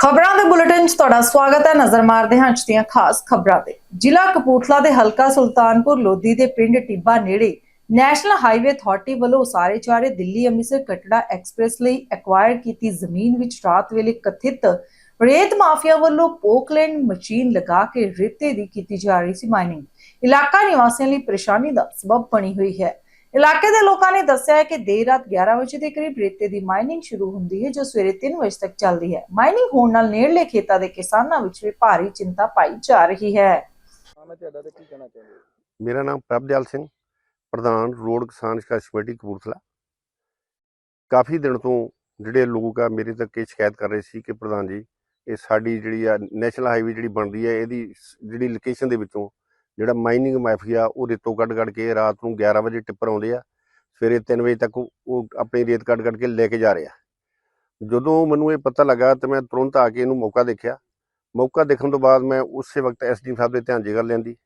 ਖਬਰਾਂ ਦੇ ਬੁਲੇਟਿਨ 'ਚ ਤੁਹਾਡਾ ਸਵਾਗਤ ਹੈ। ਨਜ਼ਰ ਮਾਰਦੇ ਹਾਂ ਅੱਜ ਦੀਆਂ ਖਾਸ ਖਬਰਾਂ ਤੇ। ਜ਼ਿਲ੍ਹਾ ਕਪੂਰਥਲਾ ਦੇ ਹਲਕਾ ਸੁਲਤਾਨਪੁਰ ਲੋਧੀ ਦੇ ਪਿੰਡ ਟਿੱਬਾ ਨੇੜੇ ਨੈਸ਼ਨਲ ਹਾਈਵੇ ਅਥਾਰਟੀ ਵੱਲੋਂ ਉਸਾਰੇ ਜਾ ਰਹੇ ਦਿੱਲੀ ਅੰਮ੍ਰਿਤਸਰ ਕਟੜਾ ਐਕਸਪ੍ਰੈਸ ਲਈ ਐਕਵਾਇਰ ਕੀਤੀ ਜ਼ਮੀਨ ਵਿੱਚ ਰਾਤ ਵੇਲੇ ਕਥਿਤ ਰੇਤ ਮਾਫੀਆ ਵੱਲੋਂ ਪੋਕਲੈਂਡ ਮਸ਼ੀਨ ਲਗਾ ਕੇ ਰੇਤੇ ਦੀ ਕੀਤੀ ਜਾ ਰਹੀ ਸੀ ਮਾਈਨਿੰਗ। ਇਲਾਕਾ ਨਿਵਾਸੀਆਂ ਲਈ ਪਰੇਸ਼ਾਨੀ ਦਾ ਸਬਬ ਬਣੀ ਹੋਈ ਹੈ। ਇਲਾਕੇ ਦੇ ਲੋਕਾਂ ਨੇ ਦੱਸਿਆ ਹੈ ਕਿ ਦੇਰ ਰਾਤ 11 ਵਜੇ ਦੇ ਕਰੀਬ ਰੇਤੇ ਦੀ ਮਾਈਨਿੰਗ ਸ਼ੁਰੂ ਹੁੰਦੀ ਹੈ ਜੋ ਸਵੇਰੇ 3 ਵਜੇ ਤੱਕ ਚੱਲਦੀ ਹੈ। ਮਾਈਨਿੰਗ ਹੋਣ ਨਾਲ ਨੇੜਲੇ ਖੇਤਾਂ ਦੇ ਕਿਸਾਨਾਂ ਵਿੱਚ ਵੀ ਭਾਰੀ ਚਿੰਤਾ ਪਾਈ ਜਾ ਰਹੀ ਹੈ। ਹਾਂ ਮੈਂ ਤੁਹਾਡਾ ਤੇ ਕੀ ਕਹਿਣਾ ਚਾਹੁੰਦੇ ਹੋ? ਮੇਰਾ ਨਾਮ ਪ੍ਰਭਦਿਆਲ ਸਿੰਘ ਪ੍ਰਧਾਨ ਰੋਡ ਕਿਸਾਨ ਸੰਘਰਸ਼ ਕਮੇਟੀ ਕਪੂਰਥਲਾ। ਕਾਫੀ ਦਿਨ ਤੋਂ ਜਿਹੜੇ ਲੋਕ ਆ ਮੇਰੇ ਤੱਕ ਇਹ ਸ਼ਿਕਾਇਤ ਕਰ ਰਹੇ ਸੀ ਕਿ ਪ੍ਰਧਾਨ ਜੀ ਇਹ ਸਾਡੀ ਜਿਹੜੀ ਆ ਨੈਸ਼ਨਲ ਹਾਈਵੇ ਜਿਹੜੀ ਬਣਦੀ ਹੈ ਇਹਦੀ ਜਿਹੜੀ ਲੋਕੇਸ਼ਨ ਦੇ ਵਿੱਚੋਂ ਜਿਹੜਾ ਮਾਈਨਿੰਗ ਮਾਫੀਆ ਉਹ ਰੇਤੋਂ ਕੱਢ ਕੱਢ ਕੇ ਰਾਤ ਨੂੰ 11 ਵਜੇ ਟਿੱਪਰ ਆਉਂਦੇ ਆ। ਸਵੇਰੇ 3 ਵਜੇ ਤੱਕ ਉਹ ਆਪਣੀ ਰੇਤ ਕੱਢ ਕੱਢ ਕੇ ਲੈ ਕੇ ਜਾ ਰਿਹਾ ਜਦੋਂ ਮੈਨੂੰ ਇਹ ਪਤਾ ਲੱਗਾ ਤੇ ਮੈਂ ਤੁਰੰਤ ਆ ਕੇ ਇਹਨੂੰ ਮੌਕਾ ਦੇਖਿਆ। ਮੌਕਾ ਦੇਖਣ ਤੋਂ ਬਾਅਦ ਮੈਂ ਉਸੇ ਵਕਤ ਐਸਡੀ ਸਾਹਿਬ ਦੇ ਧਿਆਨ 'ਚ ਗੱਲ ਲੈਂਦੀ।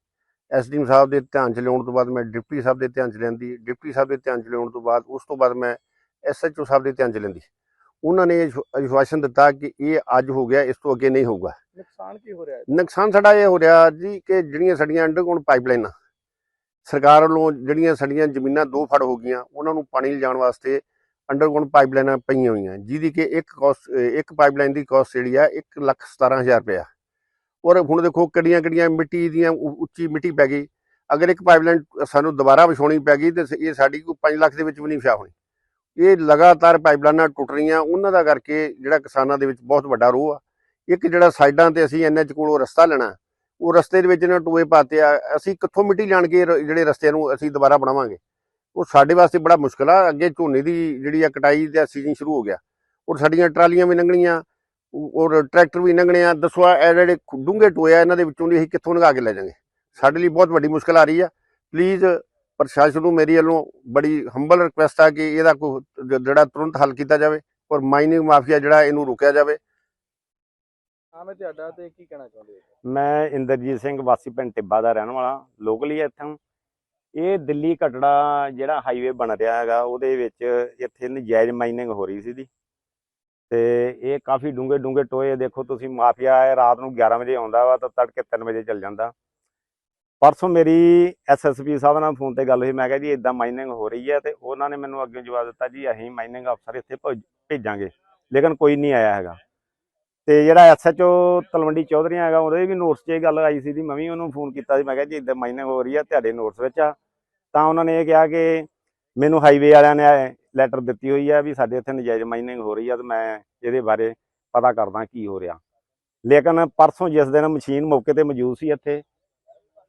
ਐਸਡੀਐਮ ਸਾਹਿਬ ਦੇ ਧਿਆਨ ਚ ਲਿਆਉਣ ਤੋਂ ਬਾਅਦ ਮੈਂ ਡਿਪਟੀ ਸਾਹਿਬ ਦੇ ਧਿਆਨ ਚ ਲੈਂਦੀ। ਡਿਪਟੀ ਸਾਹਿਬ ਦੇ ਧਿਆਨ ਚ ਲਿਆਉਣ ਤੋਂ ਬਾਅਦ, ਉਸ ਤੋਂ ਬਾਅਦ ਮੈਂ ਐਸਐਚਓ ਸਾਹਿਬ ਦੇ ਧਿਆਨ ਚ ਲੈਂਦੀ। ਉਹਨਾਂ ਨੇ ਇਹ ਵਿਸ਼ਵਾਸਨ ਦਿੱਤਾ ਕਿ ਇਹ ਅੱਜ ਹੋ ਗਿਆ ਇਸ ਤੋਂ ਅੱਗੇ ਨਹੀਂ ਹੋਊਗਾ। ਨੁਕਸਾਨ ਕੀ ਹੋ ਰਿਹਾ ਹੈ? ਨੁਕਸਾਨ ਸਾਡਾ ਇਹ ਹੋ ਰਿਹਾ ਜੀ ਕਿ ਜਿਹੜੀਆਂ ਸਾਡੀਆਂ ਅੰਡਰਗਰਾਉਂਡ ਪਾਈਪਲਾਈਨਾਂ ਸਰਕਾਰ ਵੱਲੋਂ ਜਿਹੜੀਆਂ ਸਾਡੀਆਂ ਜ਼ਮੀਨਾਂ ਦੋ ਫੜ ਹੋ ਗਈਆਂ ਉਹਨਾਂ ਨੂੰ ਪਾਣੀ ਲਿਜਾਣ ਵਾਸਤੇ ਅੰਡਰਗਰਾਉਂਡ ਪਾਈਪਲਾਈਨਾਂ ਪਈਆਂ ਹੋਈਆਂ ਜਿਹਦੀ ਕਿ ਇੱਕ ਕੋਸਟ ਇੱਕ ਪਾਈਪਲਾਈਨ ਦੀ ਕਾਸਟ ਜਿਹੜੀ ਆ 117000 ਰੁਪਇਆ। ਔਰ ਹੁਣ ਦੇਖੋ ਕਿੱਡੀਆਂ ਕਿੱਡੀਆਂ ਮਿੱਟੀ ਦੀਆਂ ਉੱਚੀ ਮਿੱਟੀ ਪੈ ਗਈ। ਅਗਰ ਇੱਕ ਪਾਈਪਲਾਈਨ ਸਾਨੂੰ ਦੁਬਾਰਾ ਵਿਛਾਉਣੀ ਪੈ ਗਈ ਤੇ ਇਹ ਸਾਡੀ ਕੋਈ 5 ਲੱਖ ਦੇ ਵਿੱਚ ਵੀ ਨਹੀਂ ਵਿਛਾ ਹੋਣੀ। ਇਹ ਲਗਾਤਾਰ ਪਾਈਪਲਾਈਨਾਂ ਟੁੱਟ ਰਹੀਆਂ, ਉਹਨਾਂ ਦਾ ਕਰਕੇ ਜਿਹੜਾ ਕਿਸਾਨਾਂ ਦੇ ਵਿੱਚ ਬਹੁਤ ਵੱਡਾ ਰੋਹ ਆ। ਇੱਕ ਜਿਹੜਾ ਸਾਈਡਾਂ ਤੇ ਅਸੀਂ ਐਨਐਚ ਕੋਲੋਂ ਰਸਤਾ ਲੈਣਾ, ਉਹ ਰਸਤੇ ਦੇ ਵਿੱਚ ਇਹਨਾਂ ਟੋਏ ਪਾਤੇ ਆ। ਅਸੀਂ ਕਿੱਥੋਂ ਮਿੱਟੀ ਲਿਆਣ ਰ- ਜਿਹੜੇ ਰਸਤੇ ਨੂੰ ਅਸੀਂ ਦੁਬਾਰਾ ਬਣਾਵਾਂਗੇ? ਉਹ ਸਾਡੇ ਵਾਸਤੇ ਬੜਾ ਮੁਸ਼ਕਲ ਆ। ਅੱਗੇ ਝੋਨੇ ਦੀ ਜਿਹੜੀ ਆ ਕਟਾਈ ਦਾ ਸੀਜ਼ਨ ਸ਼ੁਰੂ ਹੋ ਗਿਆ। ਔਰ ਸਾਡੀਆਂ ਟਰਾਲੀਆਂ ਵੀ ਲੰਘਣੀਆਂ ਔਰ ਟਰੈਕਟਰ ਵੀ ਲੰਘਣੇ ਆ। ਦੱਸੋ ਆ, ਇਹ ਜਿਹੜੇ ਡੂੰਘੇ ਟੋਏ ਆ, ਇਹਨਾਂ ਦੇ ਵਿੱਚੋਂ ਦੀ ਅਸੀਂ ਕਿੱਥੋਂ ਲੰਘਾ ਕੇ ਲੈ ਜਾਵਾਂਗੇ? ਸਾਡੇ ਲਈ ਬਹੁਤ ਵੱਡੀ ਮੁਸ਼ਕਲ ਆ ਰਹੀ ਆ। ਪਲੀਜ਼ ਪ੍ਰਸ਼ਾਸਨ ਨੂੰ ਮੇਰੀ ਵੱਲੋਂ ਬੜੀ ਹੰਬਲ ਰਿਕੁਐਸਟ ਆ ਕਿ ਇਹਦਾ ਕੋਈ ਜਿਹੜਾ ਤੁਰੰਤ ਹੱਲ ਕੀਤਾ ਜਾਵੇ ਔਰ ਮਾਈਨਿੰਗ ਮਾਫੀਆ ਜਿਹੜਾ ਇਹਨੂੰ ਰੋਕਿਆ ਜਾਵੇ। ਹਾਂ ਮੈਂ ਤੁਹਾਡਾ ਤੇ ਕੀ ਕਹਿਣਾ ਚਾਹੁੰਦੇ ਹੋ? ਮੈਂ ਇੰਦਰਜੀਤ ਸਿੰਘ ਵਾਸੀ ਪਿੰਡ ਟਿੱਬਾ ਦਾ ਰਹਿਣ ਵਾਲਾ ਲੋਕਲੀ ਇੱਥੋਂ। ਇਹ ਦਿੱਲੀ ਕਟੜਾ ਜਿਹੜਾ ਹਾਈਵੇ ਬਣ ਰਿਹਾ ਹੈਗਾ ਉਹਦੇ ਵਿੱਚ ਇੱਥੇ ਨਜਾਇਜ਼ ਮਾਈਨਿੰਗ ਹੋ ਰਹੀ ਸੀ ਦੀ ਤੇ ਇਹ ਕਾਫੀ ਡੂੰਘੇ ਡੂੰਘੇ ਟੋਏ ਦੇਖੋ ਤੁਸੀਂ ਮਾਫੀਆ ਹੈ ਰਾਤ ਨੂੰ 11 ਵਜੇ ਆਉਂਦਾ ਵਾ ਤਾਂ ਤੜਕੇ 3 ਵਜੇ ਚੱਲ ਜਾਂਦਾ। ਪਰਸੋਂ ਮੇਰੀ ਐਸਐਸਪੀ ਸਾਹਿਬ ਨਾਲ ਫੋਨ ਤੇ ਗੱਲ ਹੋਈ, ਮੈਂ ਕਿਹਾ ਜੀ ਇਦਾਂ ਮਾਈਨਿੰਗ ਹੋ ਰਹੀ ਹੈ ਤੇ ਉਹਨਾਂ ਨੇ ਮੈਨੂੰ ਅੱਗੇ ਜਵਾਬ ਦਿੱਤਾ ਜੀ ਅਸੀਂ ਮਾਈਨਿੰਗ ਅਫਸਰ ਇੱਥੇ ਭੇਜ- ਭੇਜਾਂਗੇ, ਲੇਕਿਨ ਕੋਈ ਨਹੀਂ ਆਇਆ ਹੈਗਾ। ਤੇ ਜਿਹੜਾ ਐਸਐਚਓ ਤਲਵੰਡੀ ਚੌਧਰੀ ਹੈਗਾ, ਉਹਦੇ ਵੀ ਨੋਟਸ 'ਚ ਇਹ ਗੱਲ ਆਈ ਸੀ ਦੀ ਮੈਂ ਵੀ ਉਹਨੂੰ ਫੋਨ ਕੀਤਾ ਸੀ, ਮੈਂ ਕਿਹਾ ਜੀ ਇਦਾਂ ਮਾਈਨਿੰਗ ਹੋ ਰਹੀ ਆ ਤੁਹਾਡੇ ਨੋਟਸ ਵਿੱਚ ਆ। ਤਾਂ ਉਹਨਾਂ ਨੇ ਇਹ ਕਿਹਾ ਕਿ ਮੈਨੂੰ ਹਾਈਵੇ ਵਾਲਿਆਂ ਨੇ ਲੈਟਰ ਦਿੱਤੀ ਹੋਈ ਆ ਵੀ ਸਾਡੇ ਇੱਥੇ ਨਜਾਇਜ਼ ਮਾਈਨਿੰਗ ਹੋ ਰਹੀ ਆ ਤੇ ਮੈਂ ਇਹਦੇ ਬਾਰੇ ਪਤਾ ਕਰਦਾ ਕੀ ਹੋ ਰਿਹਾ। ਲੇਕਿਨ ਪਰਸੋਂ ਜਿਸ ਦਿਨ ਮਸ਼ੀਨ ਮੌਕੇ ਤੇ ਮੌਜੂਦ ਸੀ ਇੱਥੇ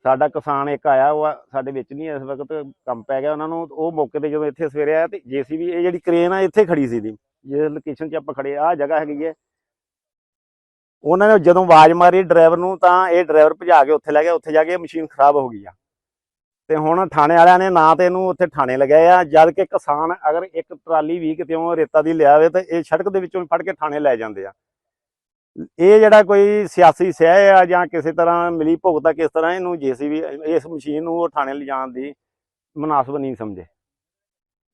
ਸਾਡਾ ਕਿਸਾਨ ਇੱਕ ਆਇਆ ਉਹ ਸਾਡੇ ਵਿੱਚ ਨਹੀਂ ਇਸ ਵਕਤ ਕੰਮ ਪੈ ਗਿਆ ਉਹਨਾਂ ਨੂੰ, ਉਹ ਮੌਕੇ ਤੇ ਜਦੋਂ ਇੱਥੇ ਸਵੇਰੇ ਆਇਆ ਤੇ ਜੀਸੀਬੀ, ਇਹ ਜਿਹੜੀ ਕ੍ਰੇਨ ਆ, ਇੱਥੇ ਖੜੀ ਸੀ ਦੀ ਜਿਸ ਲੋਕੇਸ਼ਨ 'ਚ ਆਪਾਂ ਖੜੇ ਆ ਜਗ੍ਹਾ ਹੈਗੀ ਹੈ। ਉਹਨਾਂ ਨੇ ਜਦੋਂ ਆਵਾਜ਼ ਮਾਰੀ ਡਰਾਈਵਰ ਨੂੰ, ਤਾਂ ਇਹ ਡਰਾਈਵਰ ਭਜਾ ਕੇ ਉੱਥੇ ਲੈ ਗਿਆ, ਉੱਥੇ ਜਾ ਕੇ ਮਸ਼ੀਨ ਖਰਾਬ ਹੋ ਗਈ ਆ। ਤੇ ਹੁਣ ਥਾਣੇ ਵਾਲਿਆਂ ਨੇ ਨਾ ਤੇ ਇਹਨੂੰ ਉੱਥੇ ਥਾਣੇ ਲਗਾਏ ਆ, ਜਦ ਕਿ ਕਿਸਾਨ ਅਗਰ ਇੱਕ ਟਰਾਲੀ ਵੀ ਕਿਤੇੋਂ ਰੇਤਾ ਦੀ ਲਿਆਵੇ ਤਾਂ ਇਹ ਸੜਕ ਦੇ ਵਿੱਚੋਂ ਫੜ ਕੇ ਥਾਣੇ ਲੈ ਜਾਂਦੇ ਆ। ਇਹ ਜਿਹੜਾ ਕੋਈ ਸਿਆਸੀ ਸਹਿ ਆ ਜਾਂ ਕਿਸੇ ਤਰ੍ਹਾਂ ਮਿਲੀ ਭੁਗਤਾ ਕਿਸ ਤਰ੍ਹਾਂ ਇਹਨੂੰ ਜੀਸੀਬੀ ਇਸ ਮਸ਼ੀਨ ਨੂੰ ਉਹ ਥਾਣੇ ਲਿਜਾਣ ਦੀ ਮਨਾਸਬ ਨਹੀਂ ਸਮਝੇ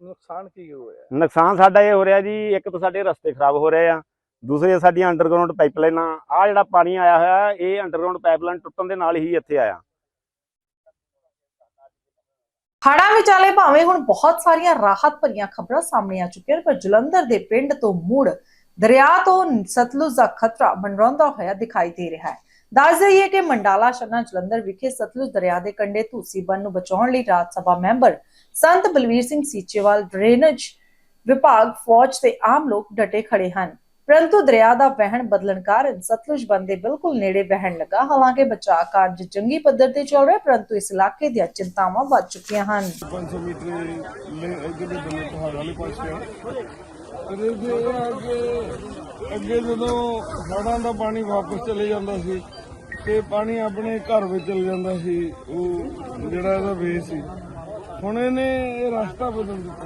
ਨੁਕਸਾਨ ਕੀ ਹੋ ਰਿਹਾ ਹੈ? ਨੁਕਸਾਨ ਸਾਡਾ ਇਹ ਹੋ ਰਿਹਾ ਜੀ ਇੱਕ ਤਾਂ ਸਾਡੇ ਰਸਤੇ ਖਰਾਬ ਹੋ ਰਹੇ ਆ ਦੂਸਰੇ ਸਾਡੀਆਂ ਅੰਡਰਗਰਾਉਂਡ ਪਾਈਪਲਾਈਨਾਂ ਆ ਜਿਹੜਾ ਪਾਣੀ ਆਇਆ ਹੋਇਆ ਇਹ ਅੰਡਰਗਰਾਉਂਡ ਪਾਈਪਲਾਈਨ ਟੁੱਟਣ ਦੇ ਨਾਲ ਹੀ ਇੱਥੇ ਆਇਆ ਹੜ੍ਹਾਂ ਵਿਚਾਲੇ ਭਾਵੇਂ ਹੁਣ ਬਹੁਤ ਸਾਰੀਆਂ ਰਾਹਤ ਭਰੀਆਂ ਖਬਰਾਂ ਸਾਹਮਣੇ ਆ ਚੁੱਕੀਆਂ ਪਰ ਜਲੰਧਰ ਦੇ ਪਿੰਡ ਤੋਂ ਮੁੜ ਦਰਿਆ ਤੋਂ ਸਤਲੁਜ ਦਾ ਖਤਰਾ ਮੰਡਰਾਉਂਦਾ ਹੋਇਆ ਦਿਖਾਈ ਦੇ ਰਿਹਾ ਹੈ। ਦੱਸ ਦਈਏ ਕਿ ਮੰਡਾਲਾ ਸ਼ਨਾ ਜਲੰਧਰ ਵਿਖੇ ਸਤਲੁਜ ਦਰਿਆ ਦੇ ਕੰਢੇ ਧੂਸੀ ਬੰਨ ਨੂੰ ਬਚਾਉਣ ਲਈ ਰਾਜ ਸਭਾ ਮੈਂਬਰ ਸੰਤ ਬਲਵੀਰ ਸਿੰਘ ਸੀਚੇਵਾਲ, ਡਰੇਨੇਜ ਵਿਭਾਗ, ਫੌਜ ਤੇ ਆਮ ਲੋਕ ਡਟੇ ਖੜੇ ਹਨ। ਪਰੰਤੂ ਦਰਿਆ ਦਾ ਵਹਿਣ ਬਦਲਣ ਕਾਰਨ ਸਤਲੁਜ ਬੰਦ ਦੇ ਬਿਲਕੁਲ ਨੇੜੇ ਵਹਿਣ ਲੱਗਾ। ਹਾਲਾਂਕਿ ਬਚਾਅ ਕਾਰਜ ਚੰਗੀ ਪੱਧਰ ਤੇ ਚੱਲ ਰਿਹਾ, ਪਰੰਤੂ ਇਸ ਇਲਾਕੇ ਦੀਆਂ ਚਿੰਤਾਵਾਂ ਵੱਧ ਚੁੱਕੀਆਂ ਹਨ। 500 ਮੀਟਰ ਲੈ ਬੰਨੇ ਪਹਾੜ ਵਾਲੇ ਪਾਸੇ ਆ ਤੇ ਜੇ ਅੱਗੇ ਅੱਗੇ ਜਦੋਂ ਹੜ੍ਹਾਂ ਦਾ ਪਾਣੀ ਵਾਪਸ ਚਲੇ ਜਾਂਦਾ ਸੀ ਤੇ ਪਾਣੀ ਆਪਣੇ ਘਰ ਵਿੱਚ ਚਲ ਜਾਂਦਾ ਸੀ, ਉਹ ਜਿਹੜਾ ਇਹਦਾ ਵੇ ਸੀ। ਹੁਣ ਇਹਨੇ ਇਹ ਰਸਤਾ ਬਦਲ ਦਿੱਤਾ।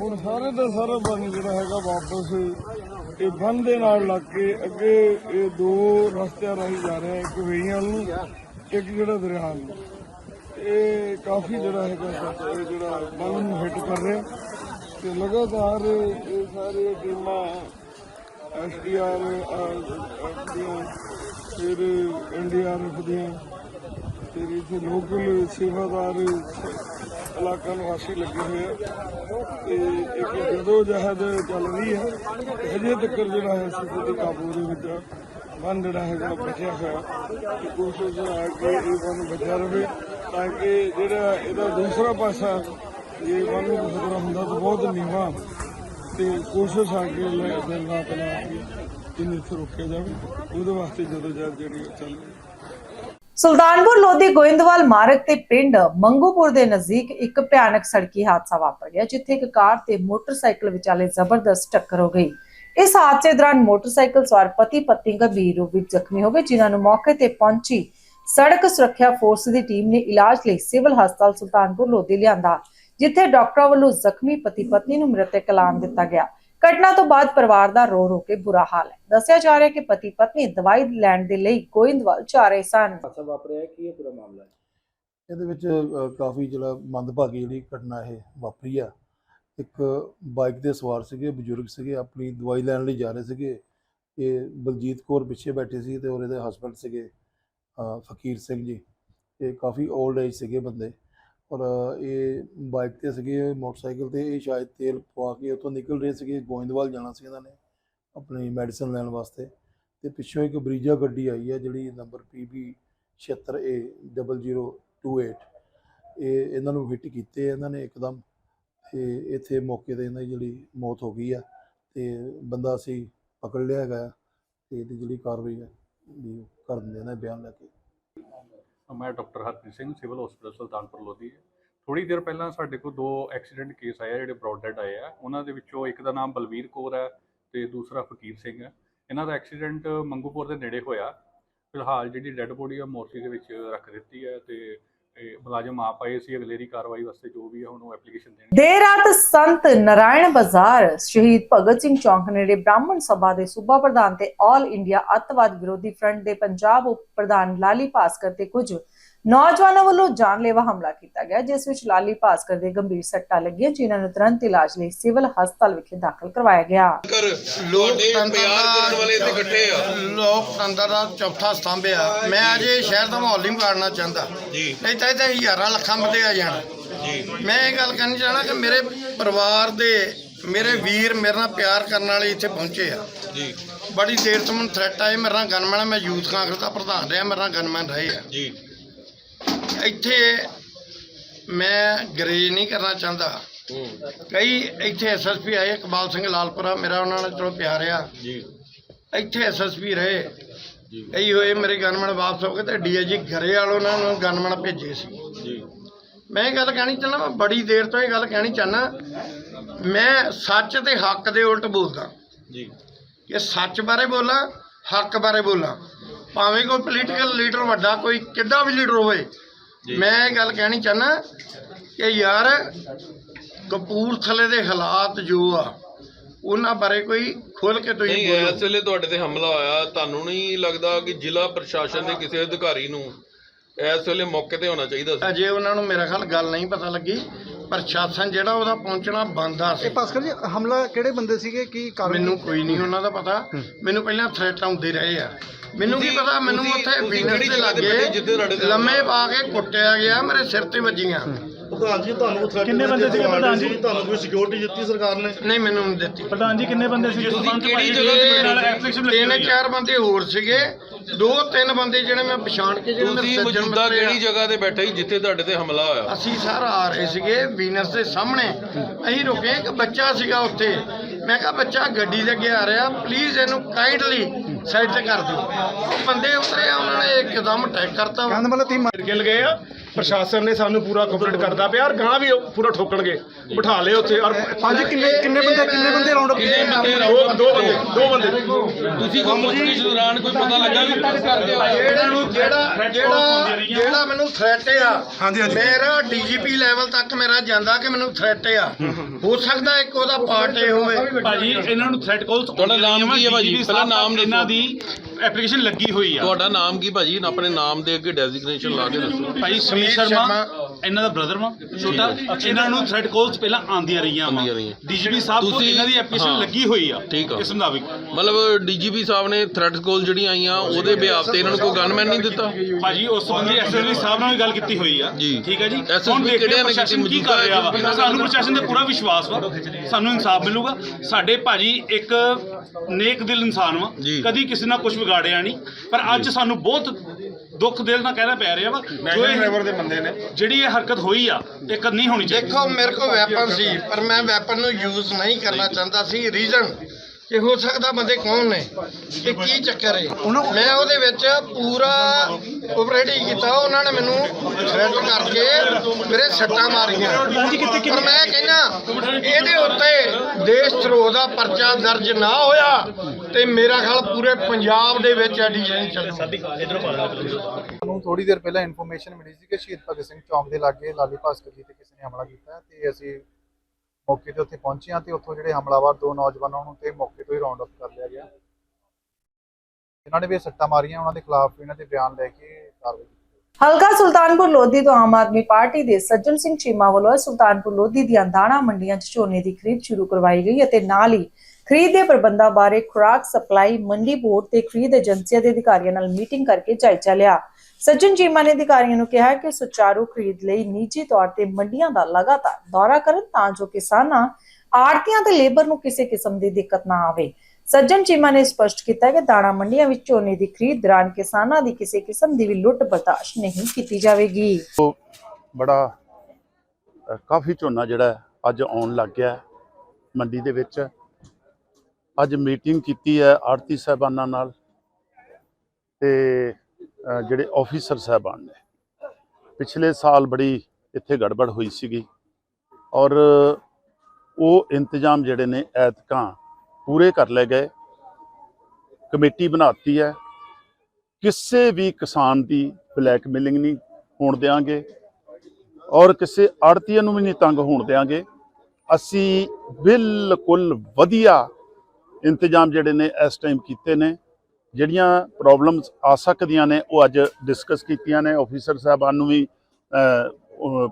ਹੁਣ ਸਾਰੇ ਦਾ ਸਾਰਾ ਪਾਣੀ ਜਿਹੜਾ ਹੈਗਾ ਵਾਪਸ ਇਹ ਬੰਦ ਦੇ ਨਾਲ ਲੱਗ ਕੇ ਅੱਗੇ ਇਹ ਦੋ ਰਸਤਿਆਂ ਰਾਹੀਂ ਜਾ ਰਿਹਾ, ਇੱਕ ਵੇਈਆਂ ਨੂੰ ਇੱਕ ਜਿਹੜਾ ਦਰਿਆ ਨੂੰ। ਇਹ ਕਾਫੀ ਜਿਹੜਾ ਹੈਗਾ ਇਹ ਜਿਹੜਾ ਬੰਨ ਨੂੰ ਹਿੱਟ ਕਰ ਰਿਹਾ। ਤੇ ਲਗਾਤਾਰ ਇਹ ਸਾਰੇ ਟੀਮਾਂ, ਐਸਡੀਆਰ ਦੀਆਂ ਫਿਰ ਐਨਡੀਆਰਐਫ ਦੀਆਂ, ਫਿਰ ਇੱਥੇ ਲੋਕਲ ਸੇਵਾਦਾਰ ਇਲਾਕਾ ਨਿਵਾਸੀ ਲੱਗੇ ਹੋਏ ਆ। ਤੇ ਇੱਕ ਜਦੋਂ ਜਹਾਜ਼ ਚੱਲ ਰਹੀ ਹੈ। ਤੇ ਹਜੇ ਤੱਕ ਜਿਹੜਾ ਹੈ ਸਥਿਤੀ ਕਾਬੂ ਦੇ ਵਿੱਚ ਬੰਦ ਜਿਹੜਾ ਹੈਗਾ ਬਚਿਆ ਹੋਇਆ। ਤੇ ਕੋਸ਼ਿਸ਼ ਹੈ ਕਿ ਇਹ ਬੰਦ ਬਚਿਆ ਰਹੇ ਤਾਂ ਕਿ ਜਿਹੜਾ ਇਹਦਾ ਦੂਸਰਾ ਪਾਸਾ ਜੇ ਬੰਨ ਨੂੰ ਖਤਰਾ ਹੁੰਦਾ ਤਾਂ ਬਹੁਤ ਨੀਵਾਂ ਤੇ ਕੋਸ਼ਿਸ਼ ਆ ਕਿ ਲੈ ਦਿਨ ਰਾਤ ਨਾ ਇਹਨੂੰ ਇੱਥੇ ਰੋਕਿਆ ਜਾਵੇ। ਉਹਦੇ ਵਾਸਤੇ ਜਦੋਂ ਜਦ ਜਿਹੜੀ ਚੱਲ ਸੁਲਤਾਨਪੁਰ ਲੋਧੀ ਗੋਇੰਦਵਾਲ ਮਾਰਗ ਤੇ ਪਿੰਡ ਮੰਗੂਪੁਰ ਦੇ ਨਜ਼ਦੀਕ ਇੱਕ ਭਿਆਨਕ ਸੜਕੀ ਹਾਦਸਾ ਵਾਪਰ ਗਿਆ, ਜਿੱਥੇ ਇੱਕ ਕਾਰ ਤੇ ਮੋਟਰਸਾਈਕਲ ਵਿਚਾਲੇ ਜ਼ਬਰਦਸਤ ਟੱਕਰ ਹੋ ਗਈ। ਇਸ ਹਾਦਸੇ ਦੌਰਾਨ ਮੋਟਰਸਾਈਕਲ ਸਵਾਰ ਪਤੀ ਪਤਨੀ ਗੰਭੀਰ ਰੂਪ ਵਿੱਚ ਜ਼ਖਮੀ ਹੋ ਗਏ, ਜਿਨ੍ਹਾਂ ਨੂੰ ਮੌਕੇ ਤੇ ਪਹੁੰਚੀ ਸੜਕ ਸੁਰੱਖਿਆ ਫੋਰਸ ਦੀ ਟੀਮ ਨੇ ਇਲਾਜ ਲਈ ਸਿਵਲ ਹਸਪਤਾਲ ਸੁਲਤਾਨਪੁਰ ਲੋਧੀ ਲਿਆਂਦਾ। ਜਿੱਥੇ ਡਾਕਟਰਾਂ ਵੱਲੋਂ ਜ਼ਖਮੀ ਪਤੀ ਪਤਨੀ ਨੂੰ ਮ੍ਰਿਤਕ ਐਲਾਨ ਦਿੱਤਾ ਗਿਆ। ਘਟਨਾ ਤੋਂ ਬਾਅਦ ਪਰਿਵਾਰ ਦਾ ਰੋ ਰੋ ਕੇ ਬੁਰਾ ਹਾਲ ਹੈ। ਦੱਸਿਆ ਜਾ ਰਿਹਾ ਹੈ ਕਿ ਪਤੀ ਪਤਨੀ ਦਵਾਈ ਲੈਣ ਦੇ ਲਈ ਗੋਇੰਦਵਾਲ ਜਾ ਰਹੇ ਸਨ। ਹਾਦਸਾ ਵਾਪਰਿਆ ਹੈ, ਕੀ ਇਹ ਪੂਰਾ ਮਾਮਲਾ ਹੈ? ਇਹਦੇ ਵਿੱਚ ਅ, ਕਾਫੀ ਜਿਹੜਾ ਮੰਦਭਾਗੀ ਜਿਹੜੀ ਘਟਨਾ ਇਹ ਵਾਪਰੀ ਆ। ਇੱਕ ਬਾਈਕ ਦੇ ਸਵਾਰ ਸੀਗੇ ਬਜ਼ੁਰਗ ਸੀਗੇ ਆਪਣੀ ਦਵਾਈ ਲੈਣ ਲਈ ਜਾ ਰਹੇ ਸੀਗੇ। ਇਹ ਬਲਜੀਤ ਕੌਰ ਪਿੱਛੇ ਬੈਠੇ ਸੀ ਤੇ ਇਹਦੇ ਹਸਬੰਡ ਸੀਗੇ ਅ, ਫਕੀਰ ਸਿੰਘ ਜੀ। ਇਹ ਕਾਫੀ 올ਡ ਏਜ ਸੀਗੇ ਬੰਦੇ। ਪਰ ਇਹ ਬਾਈਕ ਤੇ ਸੀਗੇ, ਮੋਟਰਸਾਈਕਲ ਤੇ, ਇਹ ਸ਼ਾਇਦ ਤੇਲ ਪਵਾ ਕੇ ਉੱਥੋਂ ਨਿਕਲ ਰਹੇ ਸੀਗੇ, ਗੋਇੰਦਵਾਲ ਜਾਣਾ ਸੀ ਇਹਨਾਂ ਨੇ ਆਪਣੀ ਮੈਡੀਸਨ ਲੈਣ ਵਾਸਤੇ। ਤੇ ਪਿੱਛੋਂ ਇੱਕ ਬਰੀਜਾ ਗੱਡੀ ਆਈ ਹੈ, ਜਿਹੜੀ ਨੰਬਰ PB 76A 0028 ਇਹ ਇਹਨਾਂ ਨੂੰ ਹਿੱਟ ਕੀਤੇ, ਇਹਨਾਂ ਨੇ ਇੱਕਦਮ ਤੇ ਇੱਥੇ ਮੌਕੇ ਤੇ ਇਹਨਾਂ ਦੀ ਜਿਹੜੀ ਮੌਤ ਹੋ ਗਈ ਆ ਤੇ ਬੰਦਾ ਅਸੀਂ ਪਕੜ ਲਿਆ ਹੈਗਾ ਤੇ ਇਹਦੀ ਜਿਹੜੀ ਕਾਰਵਾਈ ਹੈ, ਵੀ ਉਹ ਕਰ ਦਿੰਦੇ ਨੇ ਬਿਆਨ ਲੈ ਕੇ। ਮੈਂ doctor Harpreet Singh, civil hospital Sultanpur, Lodhi. ਥੋੜੀ ਦੇਰ ਪਹਿਲਾਂ ਸਾਡੇ ਕੋਲ ਦੋ ਐਕਸੀਡੈਂਟ ਕੇਸ ਆਏ ਆ, ਜਿਹੜੇ ਬ੍ਰੌਡ ਡੈਡ ਆਏ ਆ। ਉਹਨਾਂ ਦੇ ਵਿੱਚੋਂ ਇੱਕ ਦਾ ਨਾਮ ਬਲਵੀਰ ਕੌਰ ਹੈ ਤੇ ਦੂਸਰਾ ਫਕੀਰ ਸਿੰਘ ਹੈ। ਇਹਨਾਂ ਦਾ ਐਕਸੀਡੈਂਟ ਮੰਗੂਪੁਰ ਦੇ ਨੇੜੇ ਹੋਇਆ। ਫਿਲਹਾਲ ਜਿਹੜੀ ਡੈੱਡ ਬੋਡੀ ਆ ਮੋਰਚੀ ਦੇ ਵਿੱਚ ਰੱਖ ਦਿੱਤੀ ਹੈ ਤੇ ਇਹ ਮੁਲਾਜ਼ਮ ਆਪ ਆਏ ਸੀ, ਅਗਲੇਰੀ ਕਾਰਵਾਈ ਵਾਸਤੇ ਜੋ ਵੀ ਆ ਉਹਨੂੰ ਐਪਲੀਕੇਸ਼ਨ ਦੇਣ ਦੇਰ ਰਾਤ ਸੰਤ ਨਾਰਾਇਣ ਬਾਜ਼ਾਰ, ਸ਼ਹੀਦ ਭਗਤ ਸਿੰਘ ਚੌਂਕ ਨੇੜੇ ਬ੍ਰਾਹਮਣ ਸਭਾ ਦੇ ਸੂਬਾ ਪ੍ਰਧਾਨ ਤੇ ਆਲ ਇੰਡੀਆ ਅੱਤਵਾਦ ਵਿਰੋਧੀ ਫਰੰਟ ਦੇ ਪੰਜਾਬ ਉਪ ਪ੍ਰਧਾਨ ਲਾਲੀ ਭਾਸਕਰ ਤੇ ਕੁਝ ਨੌਜਵਾਨਾਂ ਵੱਲੋਂ ਜਾਨਲੇਵਾ ਹਮਲਾ ਕੀਤਾ ਗਿਆ ਜਿਸ ਵਿੱਚ ਲਾਲੀ ਭਾਸਕਰ ਦੇ ਗੰਭੀਰ ਸੱਟਾਂ ਲੱਗੀਆਂ ਜਿਨ੍ਹਾਂ ਨੂੰ ਤੁਰੰਤ ਇਲਾਜ ਲਈ ਸਿਵਲ ਹਸਪਤਾਲ ਵਿਖੇ ਦਾਖਲ ਕਰਵਾਇਆ ਗਿਆ। ਕਰ ਲੋਕਤੰਤਰ ਪਿਆਰ ਕਰਨ ਵਾਲੇ ਇੱਥੇ ਇਕੱਠੇ ਆ। ਲੋਕਤੰਤਰ ਦਾ ਚੌਥਾ ਸਤੰਭ ਆ। ਮੈਂ ਅਜੇ ਸ਼ਹਿਰ ਦਾ ਮਾਹੌਲ ਨਹੀਂ ਵਿਗਾੜਨਾ ਚਾਹੁੰਦਾ। ਜੀ। ਨਹੀਂ ਤਾਂ ਇੱਥੇ ਹਜ਼ਾਰਾਂ ਲੱਖਾਂ ਬੰਦੇ ਆ ਜਾਣ। ਜੀ। ਮੈਂ ਇਹ ਗੱਲ ਕਰਨੀ ਚਾਹਣਾ ਕਿ ਮੇਰੇ ਪਰਿਵਾਰ ਦੇ ਮੇਰੇ ਵੀਰ ਮੇਰੇ ਨਾਲ ਪਿਆਰ ਕਰਨ ਵਾਲੇ ਇੱਥੇ ਪਹੁੰਚੇ ਆ। ਜੀ। ਬੜੀ ਦੇਰ ਤੋਂ ਮੈਨੂੰ ਥ੍ਰੈਟ ਆਏ ਮੇਰੇ ਨਾਲ ਗਨਮੈਨ ਮੈਂ ਯੂਥ ਕਾਂਗਰਸ ਦਾ ਪ੍ਰਧਾਨ ਰਿਹਾ। ਮੇਰੇ ਨਾਲ ਗਨਮੈਨ ਰਹੇ ਆ। ਜੀ। ਇੱਥੇ ਮੈਂ ਗਰੇਜ ਨਹੀਂ ਕਰਨਾ ਚਾਹੁੰਦਾ। ਕਈ ਇੱਥੇ ਐਸਐਸਪੀ ਆਏ ਇਕਬਾਲ ਸਿੰਘ ਲਾਲਪੁਰਾ ਮੇਰਾ ਉਹਨਾਂ ਨਾਲ ਚਲੋ ਪਿਆਰ ਆ। ਜੀ। ਇੱਥੇ ਐਸਐਸਪੀ ਰਹੇ। ਕਈ ਹੋਏ ਮੇਰੇ ਗਨਮੈਨ ਵਾਪਸ ਹੋ ਗਏ ਤੇ ਡੀਆਈਜੀ ਘਰੇ ਵਾਲੋਂ ਉਹਨਾਂ ਨੂੰ ਗਨਮੈਨ ਭੇਜੇ ਸੀ। ਜੀ। ਮੈਂ ਇਹ ਗੱਲ ਕਹਿਣੀ ਚਾਹੁੰਦਾ ਮੈਂ ਬੜੀ ਦੇਰ ਤੋਂ ਇਹ ਗੱਲ ਕਹਿਣੀ ਚਾਹੁੰਦਾ। ਮੈਂ ਸੱਚ ਤੇ ਹੱਕ ਦੇ ਉਲਟ ਬੋਲਦਾ। ਜੀ। ਕਿ ਸੱਚ ਬਾਰੇ ਬੋਲਾਂ ਹੱਕ ਬਾਰੇ ਬੋਲਾਂ ਭਾਵੇਂ ਕੋਈ ਪੋਲੀਟੀਕਲ ਲੀਡਰ ਵੱਡਾ ਕੋਈ ਕਿੱਡਾ ਵੀ ਲੀਡਰ ਹੋਵੇ ਮੈਂ ਇਹ ਗੱਲ ਕਹਿਣੀ ਚਾਹੁੰਦਾ ਕਿ ਯਾਰ ਕਪੂਰਥਲੇ ਦੇ ਹਾਲਾਤ ਜੋ ਆ ਉਹਨਾਂ ਬਾਰੇ ਕੋਈ ਖੁੱਲ ਕੇ ਤੁਸੀਂ ਨਹੀਂ ਬੋਲੋ। ਇਸ ਵੇਲੇ ਤੁਹਾਡੇ ਤੇ ਹਮਲਾ ਹੋਇਆ ਤੁਹਾਨੂੰ ਨਹੀਂ ਲੱਗਦਾ ਕਿ ਜ਼ਿਲ੍ਹਾ ਪ੍ਰਸ਼ਾਸਨ ਦੇ ਕਿਸੇ ਅਧਿਕਾਰੀ ਨੂੰ ਇਸ ਵੇਲੇ ਮੌਕੇ ਤੇ ਹੋਣਾ ਚਾਹੀਦਾ ਸੀ? ਅਜੇ ਉਹਨਾਂ ਨੂੰ ਮੇਰਾ ਖਿਆਲ ਗੱਲ ਨਹੀਂ ਪਤਾ ਲੱਗੀ ਪ੍ਰਸ਼ਾਸਨ ਜਿਹੜਾ ਉਹਦਾ ਪਹੁੰਚਣਾ ਬੰਦਾ ਸੀ। ਭਾਸਕਰ ਜੀ ਹਮਲਾ ਕਿਹੜੇ ਬੰਦੇ ਸੀਗੇ? ਕੀ ਕਾਰਨ ਮੈਨੂੰ ਕੋਈ ਨਹੀਂ ਉਹਨਾਂ ਦਾ ਪਤਾ। ਮੈਨੂੰ ਪਹਿਲਾਂ ਥ੍ਰੈਟ ਆਉਂਦੇ ਰਹੇ ਆ। ਮੈਨੂੰ ਕੀ ਪਤਾ ਮੈਨੂੰ ਉੱਥੇ ਕਿਹੜੀ ਤੇ ਲੱਗੇ ਲੰਮੇ ਪਾ ਕੇ ਕੁੱਟਿਆ ਗਿਆ ਮੇਰੇ ਸਿਰ ਤੇ ਵੱਜੀਆਂ। ਪ੍ਰਧਾਨ ਜੀ ਤੁਹਾਨੂੰ ਥ੍ਰੈਟ ਕਿੰਨੇ ਬੰਦੇ ਸੀਗੇ ਪ੍ਰਧਾਨ ਜੀ? ਤੁਹਾਨੂੰ ਕੋਈ ਸਿਕਿਉਰਿਟੀ ਦਿੱਤੀ ਸਰਕਾਰ ਨੇ? ਨਹੀਂ ਮੈਨੂੰ ਨਹੀਂ ਦਿੱਤੀ। ਪ੍ਰਧਾਨ ਜੀ ਕਿੰਨੇ ਬੰਦੇ ਸੀਗੇ? ਤੁਸੀਂ ਕਿਹੜੀ ਜਗ੍ਹਾ ਤੇ ਬੈਠੇ ਹੋ? ਤਿੰਨ ਚਾਰ ਬੰਦੇ ਹੋਰ ਸੀਗੇ। ਦੋ ਤਿੰਨ ਬੰਦੇ ਜਿਹੜੇ ਮੈਂ ਪਛਾਣ ਕੇ ਜਿਹੜੇ ਤੁਸੀਂ ਮੇਰੇ ਸੱਜਣ ਮੌਜੂਦਾ ਮਿੱਤਰ ਆ। ਕਿਹੜੀ ਜਗ੍ਹਾ ਤੇ ਬੈਠੇ ਸੀ ਜਿੱਥੇ ਤੁਹਾਡੇ ਤੇ ਹਮਲਾ ਹੋਇਆ? ਅਸੀਂ ਸਰ ਆ ਰਹੇ ਸੀਗੇ ਵੀਨਸ ਦੇ ਸਾਹਮਣੇ। ਅਸੀਂ ਰੁਕੇ ਇੱਕ ਬੱਚਾ ਸੀਗਾ ਉੱਥੇ। ਮੈਂ ਕਿਹਾ ਬੱਚਾ ਗੱਡੀ ਦੇ ਅੱਗੇ ਆ ਰਿਹਾ। ਪਲੀਜ਼ ਇਹਨੂੰ ਕਾਈਂਡਲੀ ਸਾਈਡ ਤੇ ਕਰ ਦਿਓ। ਉਹ ਬੰਦੇ ਉਤਰੇ ਆ, ਉਹਨਾਂ ਨੇ ਇੱਕਦਮ ਅਟੈਕ ਕਰਤਾ। ਕਹਿੰਦਾ ਮਤਲਬ ਤੀ ਗਿਲ ਗਏ ਆ। ਪ੍ਰਸ਼ਾਸਨ ਨੇ ਸਾਨੂੰ ਪੂਰਾ ਕੋਆਪਰੇਟ ਕਰਦਾ ਪਿਆ ਔਰ ਗਾਂ ਵੀ ਉਹ ਪੂਰਾ ਠੋਕਣਗੇ। ਬਿਠਾ ਲਏ ਉੱਥੇ ਔਰ ਪੰਜ ਕਿੰਨੇ ਕਿੰਨੇ ਬੰਦੇ ਕਿੰਨੇ ਬੰਦੇ ਰਾਉਂਡ ਕਿੰਨੇ ਬੰਦੇ ਦੋ ਦੋ ਬੰਦੇ ਦੋ ਬੰਦੇ। ਤੁਸੀਂ ਕੋਈ ਪੁੱਛਗਿੱਛ ਦੌਰਾਨ ਕੋਈ ਪਤਾ ਲੱਗਾ ਵੀ ਕਿਸ ਕਰਦੇ ਹੋ ਜਿਹੜਾ ਨੂੰ ਜਿਹੜਾ ਜਿਹੜਾ ਜਿਹੜਾ ਮੈਨੂੰ ਥ੍ਰੈਟ ਆ ਹਾਂਜੀ, ਹਾਂਜੀ। ਮੇਰਾ ਡੀਜੀਪੀ ਲੈਵਲ ਤੱਕ ਮੇਰਾ ਜਾਂਦਾ ਕਿ ਮੈਨੂੰ ਥ੍ਰੈਟ ਆ। ਹੋ ਸਕਦਾ ਇੱਕ ਉਹਦਾ ਪਾਰਟ ਇਹ ਹੋਵੇ। ਭਾਜੀ ਇਹਨਾਂ ਨੂੰ ਥ੍ਰੈਟ ਕਾਲ ਤੁਹਾਡਾ ਨਾਮ ਕੀ ਹੈ ਭਾਜੀ? ਪਹਿਲਾਂ ਨਾਮ। ਇਹਨਾਂ ਦੀ ਐਪਲੀਕੇਸ਼ਨ ਲੱਗੀ ਹੋਈ ਆ। ਤੁਹਾਡਾ ਨਾਮ ਕੀ ਭਾਜੀ? ਆਪਣੇ ਨਾਮ ਦੇ ਅੱਗੇ ਡੈਜ਼ਿਗਨੇਸ਼ਨ ਲਾ ਕੇ ਦੱਸੋ। ਭਾਈ ਸਮੀਰ ਸ਼ਰਮਾ। ਇਹਨਾਂ ਦਾ ਬ੍ਰਦਰ ਵਾ। ਛੋਟਾ। ਇਹਨਾਂ ਨੂੰ ਥ੍ਰੈਡ ਕਾਲਸ ਪਹਿਲਾਂ ਆਉਂਦੀਆਂ ਰਹੀਆਂ ਵਾ। ਆਉਂਦੀਆਂ ਰਹੀਆਂ। ਡੀਜੀਪੀ ਸਾਹਿਬ ਕੋਲ ਤੁਸੀਂ- ਇਹਨਾਂ ਦੀ ਐਪਲੀਕੇਸ਼ਨ। ਲੱਗੀ ਹੋਈ ਆ ਠੀਕ ਆ। ਇਸ ਮੁਤਾਬਿਕ। ਮਤਲਬ ਡੀਜੀਪੀ ਸਾਹਿਬ ਨੇ ਥ੍ਰੈਡ ਕਾਲ ਜਿਹੜੀਆਂ ਆਈਆਂ ਉਹਦੇ ਬਿਆਪ ਤੇ ਇਹਨਾਂ ਨੂੰ ਕੋਈ ਗਨਮੈਨ ਨਹੀਂ ਦਿੱਤਾ? ਭਾਜੀ ਉਸ ਸੰਬੰਧੀ ਐਸਐਸਪੀ ਸਾਹਿਬ ਨਾਲ ਵੀ ਗੱਲ ਕੀਤੀ ਹੋਈ ਆ। ਜੀ। ਠੀਕ ਹੈ ਜੀ। ਹੁਣ ਦੇਖਦੇ ਹਾਂ ਨੇ ਪ੍ਰਸ਼ਾਸਨ ਕੀਤੀ? ਕੀ ਕਰ ਰਿਹਾ ਵਾ। ਮੌਜੂਦਾ ਸਾਨੂੰ ਪ੍ਰਸ਼ਾਸਨ ਤੇ ਪੂਰਾ ਵਿਸ਼ਵਾਸ ਵਾ। ਸਾਨੂੰ ਇਨਸਾਫ ਮਿਲੂਗਾ। ਸਾਡੇ ਭਾਜੀ ਇੱਕ ਨੇਕ ਦਿਲ ਇਨਸਾਨ ਵਾ। ਜੀ। ਕਦੀ ਕਿਸੇ ਨਾਲ ਕੁਝ ਵਿਗਾੜਿਆ ਨਹੀਂ। ਪਰ ਅੱਜ ਸਾਨੂੰ ਬਹੁਤ ਦੁੱਖ ਦਿਲ ਨਾਲ ਕਹਿਣਾ ਪੈ ਰਿਹਾ ਵਾ। ਜੋ ਇਹ ਡਰਾਈਵਰ ਦੇ ਬੰਦੇ ਨੇ। ਜਿਹੜੀ ਇਹ ਹਰਕਤ ਹੋਈ ਆ ਇਹ ਕਦੀ ਨਹੀਂ ਹੋਣੀ ਚਾਹੀਦੀ। ਦੇਖੋ ਮੇਰੇ ਕੋਲ ਵੈਪਨ ਸੀ ਪਰ ਮੈਂ ਵੈਪਨ ਨੂੰ ਯੂਜ਼ ਨਹੀਂ ਕਰਨਾ ਚਾਹੁੰਦਾ ਸੀ। ਰੀਜ਼ਨ ਕਿ ਹੋ ਸਕਦਾ ਬੰਦੇ ਕੌਣ ਨੇ ਕਿ ਕੀ ਚੱਕਰ ਹੈ? ਮੈਂ ਉਹਦੇ ਵਿੱਚ ਪੂਰਾ ਆਪਰੇਟਿੰਗ ਕੀਤਾ। ਉਹਨਾਂ ਨੇ ਮੈਨੂੰ ਥ੍ਰੈਟ ਕਰਕੇ ਮੇਰੇ ਸੱਟਾਂ ਮਾਰੀਆਂ। ਪਰ ਮੈਂ ਕਹਿੰਦਾ, ਇਹਦੇ ਉੱਤੇ ਦੇਸ਼ ਧਰੋਹ ਦਾ ਪਰਚਾ ਦਰਜ ਨਾ ਹੋਇਆ ਤੇ ਮੇਰਾ ਖਿਆਲ ਪੂਰੇ ਪੰਜਾਬ ਦੇ ਵਿੱਚ ਐਡੀਸ਼ਨ ਚੱਲੂ ਸਾਨੂੰ ਥੋੜੀ ਦੇਰ ਪਹਿਲਾਂ ਇਨਫੋਰਮੇਸ਼ਨ ਮਿਲੀ ਸੀ ਕਿ ਸ਼ਹੀਦ ਭਗਤ ਸਿੰਘ ਚੌਂਕ ਦੇ ਲਾਗੇ ਲਾਲੀ ਭਾਸਕਰ ਜੀ ਤੇ ਕਿਸੇ ਨੇ ਹਮਲਾ ਕੀਤਾ ਤੇ ਅਸੀਂ ਮੌਕੇ ਤੇ ਉੱਥੇ ਪਹੁੰਚੇ ਹਾਂ ਤੇ ਉੱਥੋਂ ਜਿਹੜੇ ਹਮਲਾਵਰ ਦੋ ਨੌਜਵਾਨਾਂ ਨੂੰ ਤੇ ਮੌਕੇ ਤੋਂ ਹੀ ਰਾਉਂਡ ਅਪ ਕਰ ਲਿਆ ਗਿਆ। ਇਹਨਾਂ ਨੇ ਵੀ ਸੱਟਾਂ ਮਾਰੀਆਂ, ਉਹਨਾਂ ਦੇ ਖਿਲਾਫ ਇਹਨਾਂ ਦੇ ਬਿਆਨ ਲੈ ਕੇ ਕਾਰਵਾਈ ਹਲਕਾ ਸੁਲਤਾਨਪੁਰ ਲੋਧੀ ਤੋਂ ਆਮ ਆਦਮੀ ਪਾਰਟੀ ਦੇ ਸੱਜਣ ਸਿੰਘ ਚੀਮਾ ਵੱਲੋਂ ਸੁਲਤਾਨਪੁਰ ਲੋਧੀ ਦੀਆਂ ਦਾਣਾ ਮੰਡੀਆਂ 'ਚ ਝੋਨੇ ਦੀ ਖਰੀਦ ਸ਼ੁਰੂ ਕਰਵਾਈ ਗਈ ਅਤੇ ਨਾਲ ਹੀ ਖਰੀਦ ਦੇ ਪ੍ਰਬੰਧਾਂ ਬਾਰੇ ਖੁਰਾਕ ਸਪਲਾਈ ਮੰਡੀ ਬੋਰਡ ਤੇ ਖਰੀਦ ਏਜੰਸੀਆਂ ਦੇ ਅਧਿਕਾਰੀਆਂ ਨਾਲ ਮੀਟਿੰਗ ਕਰਕੇ ਜਾਇਜ਼ਾ ਲਿਆ। ਸੱਜਣ ਚੀਮਾ ਨੇ ਅਧਿਕਾਰੀਆਂ ਨੂੰ ਕਿਹਾ ਕਿ ਸੁਚਾਰੂ ਖਰੀਦ ਲਈ ਨਿੱਜੀ ਤੌਰ ਤੇ ਮੰਡੀਆਂ ਦਾ ਲਗਾਤਾਰ ਦੌਰਾ ਕਰਨ ਤਾਂ ਜੋ ਕਿਸਾਨਾਂ ਆੜਤੀਆਂ ਤੇ ਲੇਬਰ ਨੂੰ ਕਿਸੇ ਕਿਸਮ ਦੀ ਦਿੱਕਤ ਨਾ ਆਵੇ। ਸੱਜਣ ਚੀਮਾ ਨੇ ਸਪਸ਼ਟ ਕੀਤਾ ਕਿ ਦਾਣਾ ਮੰਡੀਆਂ ਵਿੱਚ ਝੋਨੇ ਦੀ ਖਰੀਦ ਦੌਰਾਨ ਕਿਸਾਨਾਂ ਦੀ ਕਿਸੇ ਕਿਸਮ ਦੀ ਵੀ ਲੁੱਟ ਬਰਦਾਸ਼ਤ ਨਹੀਂ ਕੀਤੀ ਜਾਵੇਗੀ। ਬੜਾ ਕਾਫੀ ਝੋਨਾ ਜਿਹੜਾ ਅੱਜ ਆਉਣ ਲੱਗ ਗਿਆ ਮੰਡੀ ਦੇ ਵਿੱਚ। ਅੱਜ ਮੀਟਿੰਗ ਕੀਤੀ ਹੈ ਆੜਤੀ ਸਾਹਿਬਾਨਾਂ ਨਾਲ ਤੇ ਜਿਹੜੇ ਆਫੀਸਰ ਸਾਹਿਬਾਨ ਨੇ। ਪਿਛਲੇ ਸਾਲ ਬੜੀ ਇੱਥੇ ਗੜਬੜ ਹੋਈ ਸੀਗੀ ਔਰ ਉਹ ਇੰਤਜ਼ਾਮ ਜਿਹੜੇ ਨੇ ਐਤਕਾਂ ਪੂਰੇ ਕਰ ਲਏ ਗਏ। ਕਮੇਟੀ ਬਣਾਤੀ ਹੈ। ਕਿਸੇ ਵੀ ਕਿਸਾਨ ਦੀ ਬਲੈਕਮੇਲਿੰਗ ਨਹੀਂ ਹੋਣ ਦੇਵਾਂਗੇ ਔਰ ਕਿਸੇ ਆੜਤੀਆਂ ਨੂੰ ਵੀ ਨਹੀਂ ਤੰਗ ਹੋਣ ਦੇਵਾਂਗੇ ਅਸੀਂ ਬਿਲਕੁਲ ਵਧੀਆ ਇੰਤਜ਼ਾਮ ਜਿਹੜੇ ਨੇ ਇਸ ਟਾਈਮ ਕੀਤੇ ਨੇ। ਜਿਹੜੀਆਂ ਪ੍ਰੋਬਲਮਸ ਆ ਸਕਦੀਆਂ ਨੇ, ਉਹ ਅੱਜ ਡਿਸਕਸ ਕੀਤੀਆਂ ਨੇ। ਆਫੀਸਰ ਸਾਹਿਬਾਨ ਨੂੰ ਵੀ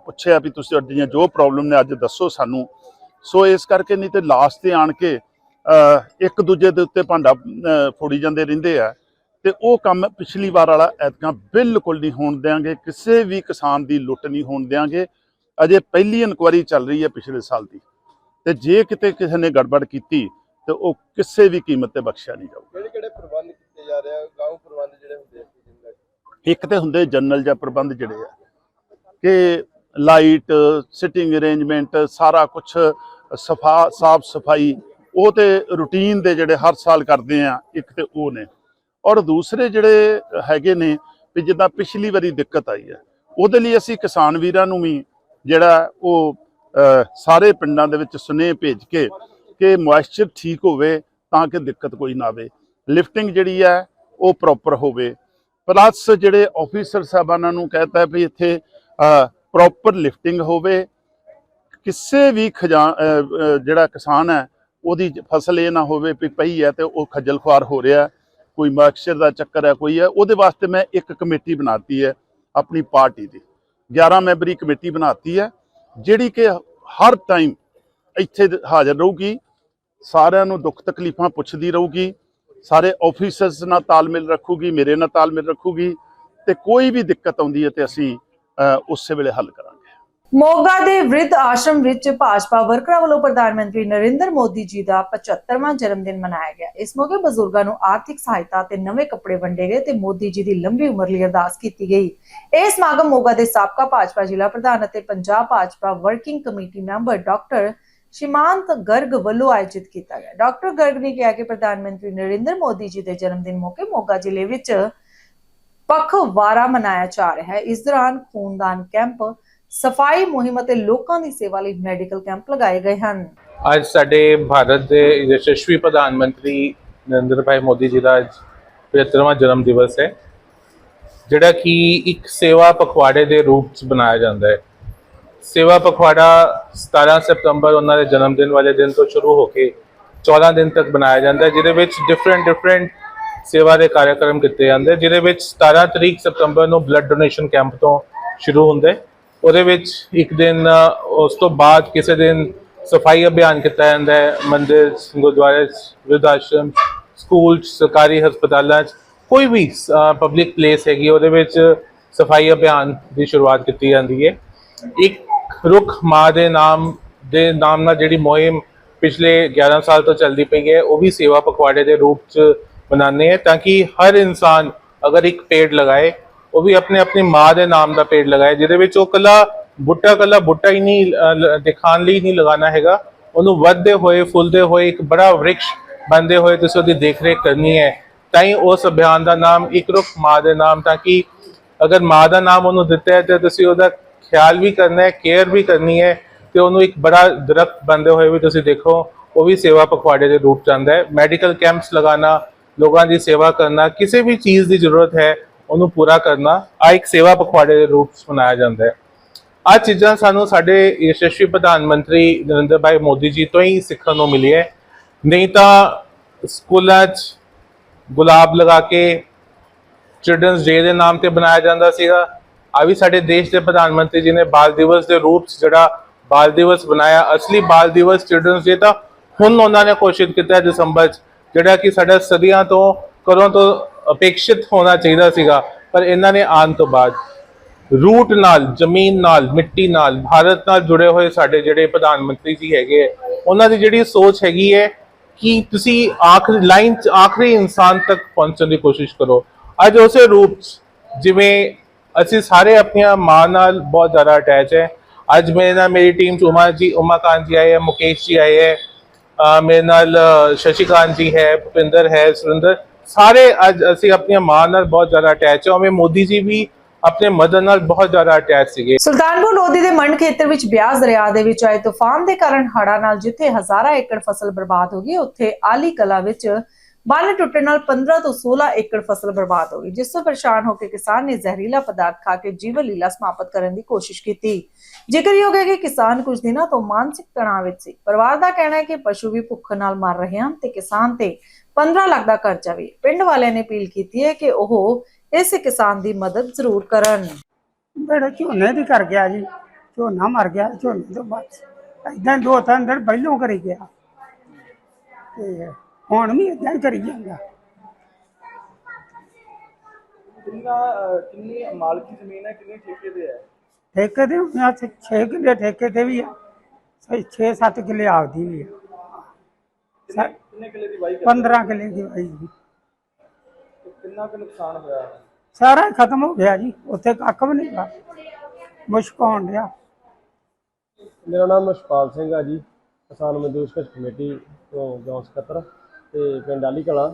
ਪੁੱਛਿਆ ਵੀ ਤੁਸੀਂ ਤੁਹਾਡੀਆਂ ਜੋ ਪ੍ਰੋਬਲਮ ਨੇ ਅੱਜ ਦੱਸੋ ਸਾਨੂੰ। ਸੋ ਇਸ ਕਰਕੇ ਨਹੀਂ ਤੇ ਲਾਸਟ ਤੇ ਆਣ ਕੇ ਇੱਕ ਦੂਜੇ ਦੇ ਉੱਤੇ ਭਾਂਡਾ ਫੋੜੀ ਜਾਂਦੇ ਰਹਿੰਦੇ ਆ। ਤੇ ਉਹ ਕੰਮ ਪਿਛਲੀ ਵਾਰ ਵਾਲਾ ਐਤਕਾਂ ਬਿਲਕੁਲ ਨਹੀਂ ਹੋਣ ਦਿਆਂਗੇ। ਕਿਸੇ ਵੀ ਕਿਸਾਨ ਦੀ ਲੁੱਟ ਨਹੀਂ ਹੋਣ ਦਿਆਂਗੇ। ਅਜੇ ਪਹਿਲੀ ਇਨਕੁਆਰੀ ਚੱਲ ਰਹੀ ਹੈ ਪਿਛਲੇ ਸਾਲ ਦੀ। ਤੇ ਜੇ ਕਿਤੇ ਕਿਸੇ ਨੇ ਗੜਬੜ ਕੀਤੀ, ਤੇ ਉਹ ਕਿਸੇ ਵੀ ਕੀਮਤ ਤੇ ਬਖਸ਼ਿਆ ਨਹੀਂ ਜਾਊਗਾ। ਕਿਹੜੇ ਕਿਹੜੇ ਪ੍ਰਬੰਧ ਜਾ ਰਹੇ ਗਾਉਂ ਪ੍ਰਬੰਧ ਜਿਹੜੇ ਹੁੰਦੇ ਆ ਇੱਕ ਤੇ ਹੁੰਦੇ ਜਨਰਲ ਜਾਂ ਪ੍ਰਬੰਧ ਜਿਹੜੇ ਆ, ਕਿ ਲਾਈਟ ਸਿਟਿੰਗ ਅਰੇਂਜਮੈਂਟ ਸਾਰਾ ਕੁਝ ਸਫਾ, ਸਾਫ਼ ਸਫ਼ਾਈ, ਉਹ ਤੇ ਰੂਟੀਨ ਦੇ ਜਿਹੜੇ ਹਰ ਸਾਲ ਕਰਦੇ ਆ, ਇੱਕ ਤੇ ਉਹ ਨੇ। ਔਰ ਦੂਸਰੇ ਜਿਹੜੇ ਹੈਗੇ ਨੇ, ਵੀ ਜਿੱਦਾਂ ਪਿਛਲੀ ਵਾਰੀ ਦਿੱਕਤ ਆਈ ਹੈ ਉਹਦੇ ਲਈ ਅਸੀਂ ਕਿਸਾਨ ਵੀਰਾਂ ਨੂੰ ਵੀ ਜਿਹੜਾ ਉਹ ਸਾਰੇ ਪਿੰਡਾਂ ਦੇ ਵਿੱਚ ਸੁਨੇਹੇ ਭੇਜ ਕੇ, ਕਿ ਮੋਇਸਚਰ ਠੀਕ ਹੋਵੇ ਤਾਂ ਕਿ ਦਿੱਕਤ ਕੋਈ ਨਾ ਆਵੇ। ਲਿਫਟਿੰਗ ਜਿਹੜੀ ਹੈ ਉਹ ਪ੍ਰੋਪਰ ਹੋਵੇ। ਪਲੱਸ ਜਿਹੜੇ ਆਫੀਸਰ ਸਾਹਿਬਾਨਾਂ ਨੂੰ ਕਹਤਾ ਵੀ ਇੱਥੇ ਪ੍ਰੋਪਰ ਲਿਫਟਿੰਗ ਹੋਵੇ। ਕਿਸੇ ਵੀ ਖਜਾ ਜਿਹੜਾ ਕਿਸਾਨ ਹੈ, ਉਹਦੀ ਫਸਲ ਇਹ ਨਾ ਹੋਵੇ ਵੀ ਪਈ ਹੈ ਤੇ ਉਹ ਖੱਜਲ ਖੁਆਰ ਹੋ ਰਿਹਾ ਕੋਈ ਮਕਸਦ ਦਾ ਚੱਕਰ ਹੈ, ਕੋਈ ਹੈ, ਉਹਦੇ ਵਾਸਤੇ ਮੈਂ ਇੱਕ ਕਮੇਟੀ ਬਣਾਤੀ ਹੈ ਆਪਣੀ ਪਾਰਟੀ ਦੀ। 11 ਮੈਂਬਰੀ ਕਮੇਟੀ ਬਣਾਤੀ ਹੈ, ਜਿਹੜੀ ਕਿ ਹਰ ਟਾਈਮ ਇੱਥੇ ਹਾਜ਼ਰ ਰਹੂਗੀ, ਸਾਰਿਆਂ ਨੂੰ ਦੁੱਖ ਤਕਲੀਫਾਂ ਪੁੱਛਦੀ ਰਹੂਗੀ ਸਾਰੇ ਆਫੀਸਰਸ ਨਾਲ ਤਾਲਮੇਲ ਰੱਖੂਗੀ, ਮੇਰੇ ਨਾਲ ਤਾਲਮੇਲ ਰੱਖੂਗੀ ਤੇ ਕੋਈ ਵੀ ਦਿੱਕਤ ਆਉਂਦੀ ਹੈ ਤੇ ਅਸੀਂ ਉਸੇ ਵੇਲੇ ਹੱਲ ਕਰਾਂਗੇ। ਮੋਗਾ ਦੇ ਵ੍ਰਿਧ ਆਸ਼ਰਮ ਵਿੱਚ ਭਾਜਪਾ ਵਰਕਰਾਂ ਵੱਲੋਂ ਪ੍ਰਧਾਨ ਮੰਤਰੀ ਨਰਿੰਦਰ ਮੋਦੀ ਜੀ ਦਾ 75ਵਾਂ ਜਨਮ ਦਿਨ ਮਨਾਇਆ ਗਿਆ। ਇਸ ਮੌਕੇ ਬਜ਼ੁਰਗਾਂ ਨੂੰ ਆਰਥਿਕ ਸਹਾਇਤਾ ਤੇ ਨਵੇਂ ਕੱਪੜੇ ਵੰਡੇ ਗਏ ਤੇ ਮੋਦੀ ਜੀ ਦੀ ਲੰਬੀ ਉਮਰ ਲਈ ਅਰਦਾਸ ਕੀਤੀ ਗਈ। ਇਹ ਸਮਾਗਮ ਮੋਗਾ ਦੇ ਸਾਬਕਾ ਭਾਜਪਾ ਜ਼ਿਲ੍ਹਾ ਪ੍ਰਧਾਨ ਅਤੇ Punjab Bhajpa working committee member doctor Shimant Garg ਵੱਲੋਂ ਆਯੋਜਿਤ ਕੀਤਾ ਗਿਆ। ਡਾਕਟਰ ਗਰਗ ਨੇ ਕਿਹਾ ਕਿ ਪ੍ਰਧਾਨ ਮੰਤਰੀ ਨਰਿੰਦਰ ਮੋਦੀ ਜੀ ਦੇ ਜਨਮ ਦਿਨ ਮੌਕੇ ਮੋਗਾ ਜ਼ਿਲ੍ਹੇ ਵਿੱਚ ਪਖਵਾੜਾ ਮਨਾਇਆ ਜਾ ਰਿਹਾ ਹੈ। ਇਸ ਦੌਰਾਨ ਖੂਨਦਾਨ ਕੈਂਪ, ਸਫ਼ਾਈ ਮੁਹਿੰਮ ਅਤੇ ਲੋਕਾਂ ਦੀ ਸੇਵਾ ਲਈ ਮੈਡੀਕਲ ਕੈਂਪ ਲਗਾਏ ਗਏ ਹਨ। ਅੱਜ ਸਾਡੇ ਭਾਰਤ ਦੇ ਯਸ਼ਸਵੀ ਪ੍ਰਧਾਨ ਮੰਤਰੀ ਨਰਿੰਦਰ ਭਾਈ ਮੋਦੀ ਜੀ ਦਾ ਅੱਜ 75ਵਾਂ ਜਨਮ ਦਿਵਸ ਹੈ, ਜਿਹੜਾ ਕਿ ਇੱਕ ਸੇਵਾ ਪਖਵਾੜੇ ਦੇ ਰੂਪ ਚ ਬਣਾਇਆ ਜਾਂਦਾ ਹੈ। ਸੇਵਾ ਪਖਵਾੜਾ 17 ਸਤੰਬਰ ਉਹਨਾਂ ਦੇ ਜਨਮ ਦਿਨ ਵਾਲੇ ਦਿਨ ਤੋਂ ਸ਼ੁਰੂ ਹੋ ਕੇ 14 ਦਿਨ ਤੱਕ ਬਣਾਇਆ ਜਾਂਦਾ ਹੈ ਜਿਹਦੇ ਵਿੱਚ ਡਿਫਰੈਂਟ ਡਿਫਰੈਂਟ ਸੇਵਾ ਦੇ ਕਾਰਜਕ੍ਰਮ ਕੀਤੇ ਜਾਂਦੇ ਜਿਹਦੇ ਵਿੱਚ 17 ਤਰੀਕ ਸਤੰਬਰ ਨੂੰ ਬਲੱਡ ਡੋਨੇਸ਼ਨ ਕੈਂਪ ਤੋਂ ਸ਼ੁਰੂ ਹੁੰਦੇ। ਉਹਦੇ ਵਿੱਚ ਇੱਕ ਦਿਨ ਉਸ ਤੋਂ ਬਾਅਦ ਕਿਸੇ ਦਿਨ ਸਫ਼ਾਈ ਅਭਿਆਨ ਕੀਤਾ ਜਾਂਦਾ ਹੈ ਮੰਦਿਰ ਗੁਰਦੁਆਰੇ ਵਿਰਧ ਆਸ਼ਰਮ ਸਕੂਲ 'ਚ, ਸਰਕਾਰੀ ਹਸਪਤਾਲਾਂ 'ਚ। ਕੋਈ ਵੀ ਪਬਲਿਕ ਪਲੇਸ ਹੈਗੀ ਉਹਦੇ ਵਿੱਚ ਸਫ਼ਾਈ ਅਭਿਆਨ ਦੀ ਸ਼ੁਰੂਆਤ ਕੀਤੀ ਜਾਂਦੀ ਹੈ। ਇੱਕ ਰੁੱਖ ਮਾਂ ਦੇ ਨਾਮ ਦੇ ਨਾਮ ਨਾਲ ਜਿਹੜੀ ਮੁਹਿੰਮ ਪਿਛਲੇ 11 ਸਾਲ ਤੋਂ ਚੱਲਦੀ ਪਈ ਹੈ ਉਹ ਵੀ ਸੇਵਾ ਪਖਵਾੜੇ ਦੇ ਰੂਪ 'ਚ ਬਣਾਉਂਦੇ ਹੈ ਤਾਂ ਕਿ ਹਰ ਇਨਸਾਨ ਅਗਰ ਇੱਕ ਪੇੜ ਲਗਾਏ ਉਹ ਵੀ ਆਪਣੇ ਆਪਣੀ ਮਾਂ ਦੇ ਨਾਮ ਦਾ ਪੇੜ ਲਗਾਏ ਜਿਹਦੇ ਵਿੱਚ ਉਹ ਕੱਲਾ ਬੁੱਟਾ ਕੱਲਾ ਬੁੱਟਾ ਹੀ ਨਹੀਂ ਅ, ਦਿਖਾਉਣ ਲਈ ਨਹੀਂ ਲਗਾਉਣਾ ਹੈਗਾ। ਉਹਨੂੰ ਵੱਧਦੇ ਹੋਏ ਫੁੱਲਦੇ ਹੋਏ ਇੱਕ ਬੜਾ ਵ੍ਰਿਕਸ਼ ਬਣਦੇ ਹੋਏ ਤੁਸੀਂ ਉਹਦੀ ਦੇਖਰੇਖ ਕਰਨੀ ਹੈ। ਤਾਂ ਹੀ ਉਸ ਅਭਿਆਨ ਦਾ ਨਾਮ ਇੱਕ ਰੁੱਖ ਮਾਂ ਦੇ ਨਾਮ ਤਾਂ ਕਿ ਅਗਰ ਮਾਂ ਦਾ ਨਾਮ ਉਹਨੂੰ ਦਿੱਤਾ ਹੈ ਤੇ ਤੁਸੀਂ ਉਹਦਾ ਖਿਆਲ ਵੀ ਕਰਨਾ ਹੈ ਕੇਅਰ ਵੀ ਕਰਨੀ ਹੈ ਤੇ ਉਹਨੂੰ ਇੱਕ ਬੜਾ ਦਰਖਤ ਬੰਦੇ ਹੋਏ ਵੀ ਤੁਸੀਂ ਦੇਖੋ, ਉਹ ਵੀ ਸੇਵਾ ਪਖਵਾੜੇ ਦੇ ਰੂਪ ਚ ਆਉਂਦਾ ਹੈ। ਮੈਡੀਕਲ ਕੈਂਪਸ ਲਗਾਉਣਾ, ਲੋਕਾਂ ਦੀ ਸੇਵਾ ਕਰਨਾ, ਕਿਸੇ ਵੀ ਚੀਜ਼ ਦੀ ਜ਼ਰੂਰਤ ਹੈ, ਉਹਨੂੰ ਪੂਰਾ ਕਰਨਾ, ਆ ਇੱਕ ਸੇਵਾ ਪਖਵਾੜੇ ਦੇ ਰੂਪ ਚ ਮਨਾਇਆ ਜਾਂਦਾ ਹੈ। ਆ ਚੀਜ਼ਾਂ ਸਾਨੂੰ ਸਾਡੇ ਯਸ਼ਸਵੀ ਪ੍ਰਧਾਨ ਮੰਤਰੀ ਨਰਿੰਦਰ ਭਾਈ ਮੋਦੀ ਜੀ ਤੋਂ ਹੀ ਸਿੱਖਣ ਨੂੰ ਮਿਲੀ ਹੈ। ਨਹੀਂ ਤਾਂ ਸਕੂਲਾਂ 'ਚ ਗੁਲਾਬ ਲਗਾ ਕੇ ਚਿਲਡਰਨਸ ਡੇ ਦੇ ਨਾਮ ਤੇ ਬਣਾਇਆ ਜਾਂਦਾ ਸੀਗਾ। ਆ ਵੀ ਸਾਡੇ ਦੇਸ਼ ਦੇ ਪ੍ਰਧਾਨ ਮੰਤਰੀ ਜੀ ਨੇ ਬਾਲ ਦਿਵਸ ਦੇ ਰੂਪ 'ਚ ਜਿਹੜਾ ਬਾਲ ਦਿਵਸ ਬਣਾਇਆ ਅਸਲੀ ਬਾਲ ਦਿਵਸ ਚਿਲਡਰਨਸ ਡੇ ਤਾਂ ਹੁਣ ਉਹਨਾਂ ਨੇ ਕੋਸ਼ਿਸ਼ ਕੀਤਾ ਦਸੰਬਰ 'ਚ ਜਿਹੜਾ ਕਿ ਸਾਡਾ ਸਦੀਆਂ ਤੋਂ ਕਦੋਂ ਤੋਂ ਅਪੇક્ષਿਤ ਹੋਣਾ ਚਾਹੀਦਾ ਸੀਗਾ ਪਰ ਇਹਨਾਂ ਨੇ ਆਉਣ ਤੋਂ ਬਾਅਦ ਰੂਟ ਨਾਲ ਜ਼ਮੀਨ ਨਾਲ ਮਿੱਟੀ ਨਾਲ ਭਾਰਤ ਨਾਲ ਜੁੜੇ ਹੋਏ ਸਾਡੇ ਜਿਹੜੇ ਪ੍ਰਧਾਨ ਮੰਤਰੀ ਜੀ ਹੈਗੇ ਹੈ, ਉਹਨਾਂ ਦੀ ਜਿਹੜੀ ਸੋਚ ਹੈਗੀ ਹੈ ਕਿ ਤੁਸੀਂ ਆਖਰੀ ਲਾਈਨ ਚ ਆਖਰੀ ਇਨਸਾਨ ਤੱਕ ਪਹੁੰਚਣ ਦੀ ਕੋਸ਼ਿਸ਼ ਕਰੋ। ਅੱਜ ਉਸੇ ਰੂਪ 'ਚ ਜਿਵੇਂ ਅਸੀਂ ਸਾਰੇ ਆਪਣੀਆਂ ਮਾਂ ਨਾਲ ਬਹੁਤ ਜ਼ਿਆਦਾ ਅਟੈਚ ਹੈ। ਅੱਜ ਮੇਰੇ ਨਾਲ ਮੇਰੀ ਟੀਮ ਚ ਉਮਾ ਜੀ ਉਮਾਕਾਂਤ ਜੀ ਆਏ ਹੈ, ਮੁਕੇਸ਼ ਜੀ ਆਏ ਹੈ ਮੇਰੇ ਨਾਲ ਸ਼ਸ਼ੀਕਾਂਤ ਜੀ ਹੈ, ਭੁਪਿੰਦਰ ਹੈ, ਸੁਰਿੰਦਰ। ਸਾਰੇ ਅੱਜ ਅਸੀਂ ਆਪਣੀਆਂ ਮਾਂ ਨਾਲ ਬਹੁਤ ਜ਼ਿਆਦਾ ਅਟੈਚ ਹੈ। ਉਵੇਂ ਮੋਦੀ ਜੀ ਵੀ ਆਪਣੇ ਮਦਰ ਨਾਲ ਬਹੁਤ ਜ਼ਿਆਦਾ ਅਟੈਚ ਸੀਗੇ। ਸੁਲਤਾਨਪੁਰ ਲੋਧੀ ਦੇ ਮੰਡ ਖੇਤਰ ਵਿੱਚ ਬਿਆਸ ਦਰਿਆ ਦੇ ਵਿੱਚ ਆਏ ਤੂਫਾਨ ਦੇ ਕਾਰਨ ਹੜ੍ਹਾਂ ਨਾਲ ਜਿੱਥੇ ਹਜ਼ਾਰਾਂ ਏਕੜ ਫਸਲ ਬਰਬਾਦ ਹੋ ਗਈ, ਉੱਥੇ ਆਲੀ ਕਲਾ ਵਿੱਚ ਬੰਨ ਟੁੱਟਣ ਨਾਲ 15 ਤੋਂ 16 ਏਕੜ ਫਸਲ ਬਰਬਾਦ ਹੋ ਗਈ, ਜਿਸ ਤੋਂ ਪਰੇਸ਼ਾਨ ਹੋ ਕੇ ਕਿਸਾਨ ਨੇ ਜ਼ਹਿਰੀਲਾ ਪਦਾਰਥ ਖਾ ਕੇ ਜੀਵਨ ਲੀਲਾ ਸਮਾਪਤ ਕਰਨ ਦੀ ਕੋਸ਼ਿਸ਼ ਕੀਤੀ। ਜ਼ਿਕਰਯੋਗ ਹੈ ਕਿ ਕਿਸਾਨ ਕੁਝ ਦਿਨਾਂ ਤੋਂ ਮਾਨਸਿਕ ਤਣਾਅ ਵਿੱਚ ਸੀ। ਪਰਿਵਾਰ ਦਾ ਕਹਿਣਾ ਹੈ ਕਿ ਪਸ਼ੂ ਵੀ ਭੁੱਖ ਨਾਲ ਮਰ ਰਹੇ ਹਨ ਤੇ ਕਿਸਾਨ ਤੇ 15 ਲੱਖ ਦਾ ਕਰਜ਼ਾ ਵੀ। ਪਿੰਡ ਵਾਲਿਆਂ ਨੇ ਅਪੀਲ ਕੀਤੀ ਹੈ ਕਿ ਉਹ ਇਸ ਕਿਸਾਨ ਦੀ ਮਦਦ ਜ਼ਰੂਰ ਕਰਨ। ਬੜਾ ਝੋਨੇ ਦੀ ਕਰ ਗਿਆ ਜੀ। ਝੋਨਾ ਮਰ ਗਿਆ, ਝੋਨੇ ਤੋਂ ਬਾਅਦ ਇਦਾਂ ਦੋ ਤਿੰਨ ਦਿਨ ਪਹਿਲੋਂ ਕਰੀ ਗਿਆ। ਤੇ ਹੁਣ ਵੀ ਇਦਾਂ ਹੀ ਕਰੀ ਜਾਂਦਾ। ਕਿੰਨਾ ਕਿੰਨੀ ਮਾਲਕੀ ਜ਼ਮੀਨ ਹੈ ਕਿੰਨੇ ਠੇਕੇ ਤੇ ਹੈ? ਠੇਕੇ ਤੇ ਹੁਣ 6 ਕਿੱਲੇ ਠੇਕੇ ਤੇ ਵੀ ਆ। 6 7 ਕਿੱਲੇ ਆਪਦੀ ਵੀ ਆ। ਕਿੰਨੇ ਕਿੱਲੇ ਦੀ ਵਾਈ 15 ਕਿੱਲੇ ਦੀ ਵਾਈ ਜੀ ਕਿੰਨਾ ਕੁ ਨੁਕਸਾਨ ਹੋਇਆ? ਸਾਰਾ ਹੀ ਖਤਮ ਹੋ ਗਿਆ ਜੀ। ਉੱਥੇ ਕੱਖ ਵੀ ਨਹੀਂ ਗਾ ਮੁਸ਼ਕ ਹੋਣ ਡਿਆ। ਮੇਰਾ ਨਾਮ ਅਸ਼ਪਾਲ ਸਿੰਘ ਆ ਜੀ। ਕਿਸਾਨ ਮਜ਼ਦੂਰ ਸੰਘਰਸ਼ ਕਮੇਟੀ ਤੋਂ ਜੌਂ ਸਕੱਤਰ। ਤੇ ਪਿੰਡ ਆਲੀ ਕਲਾਂ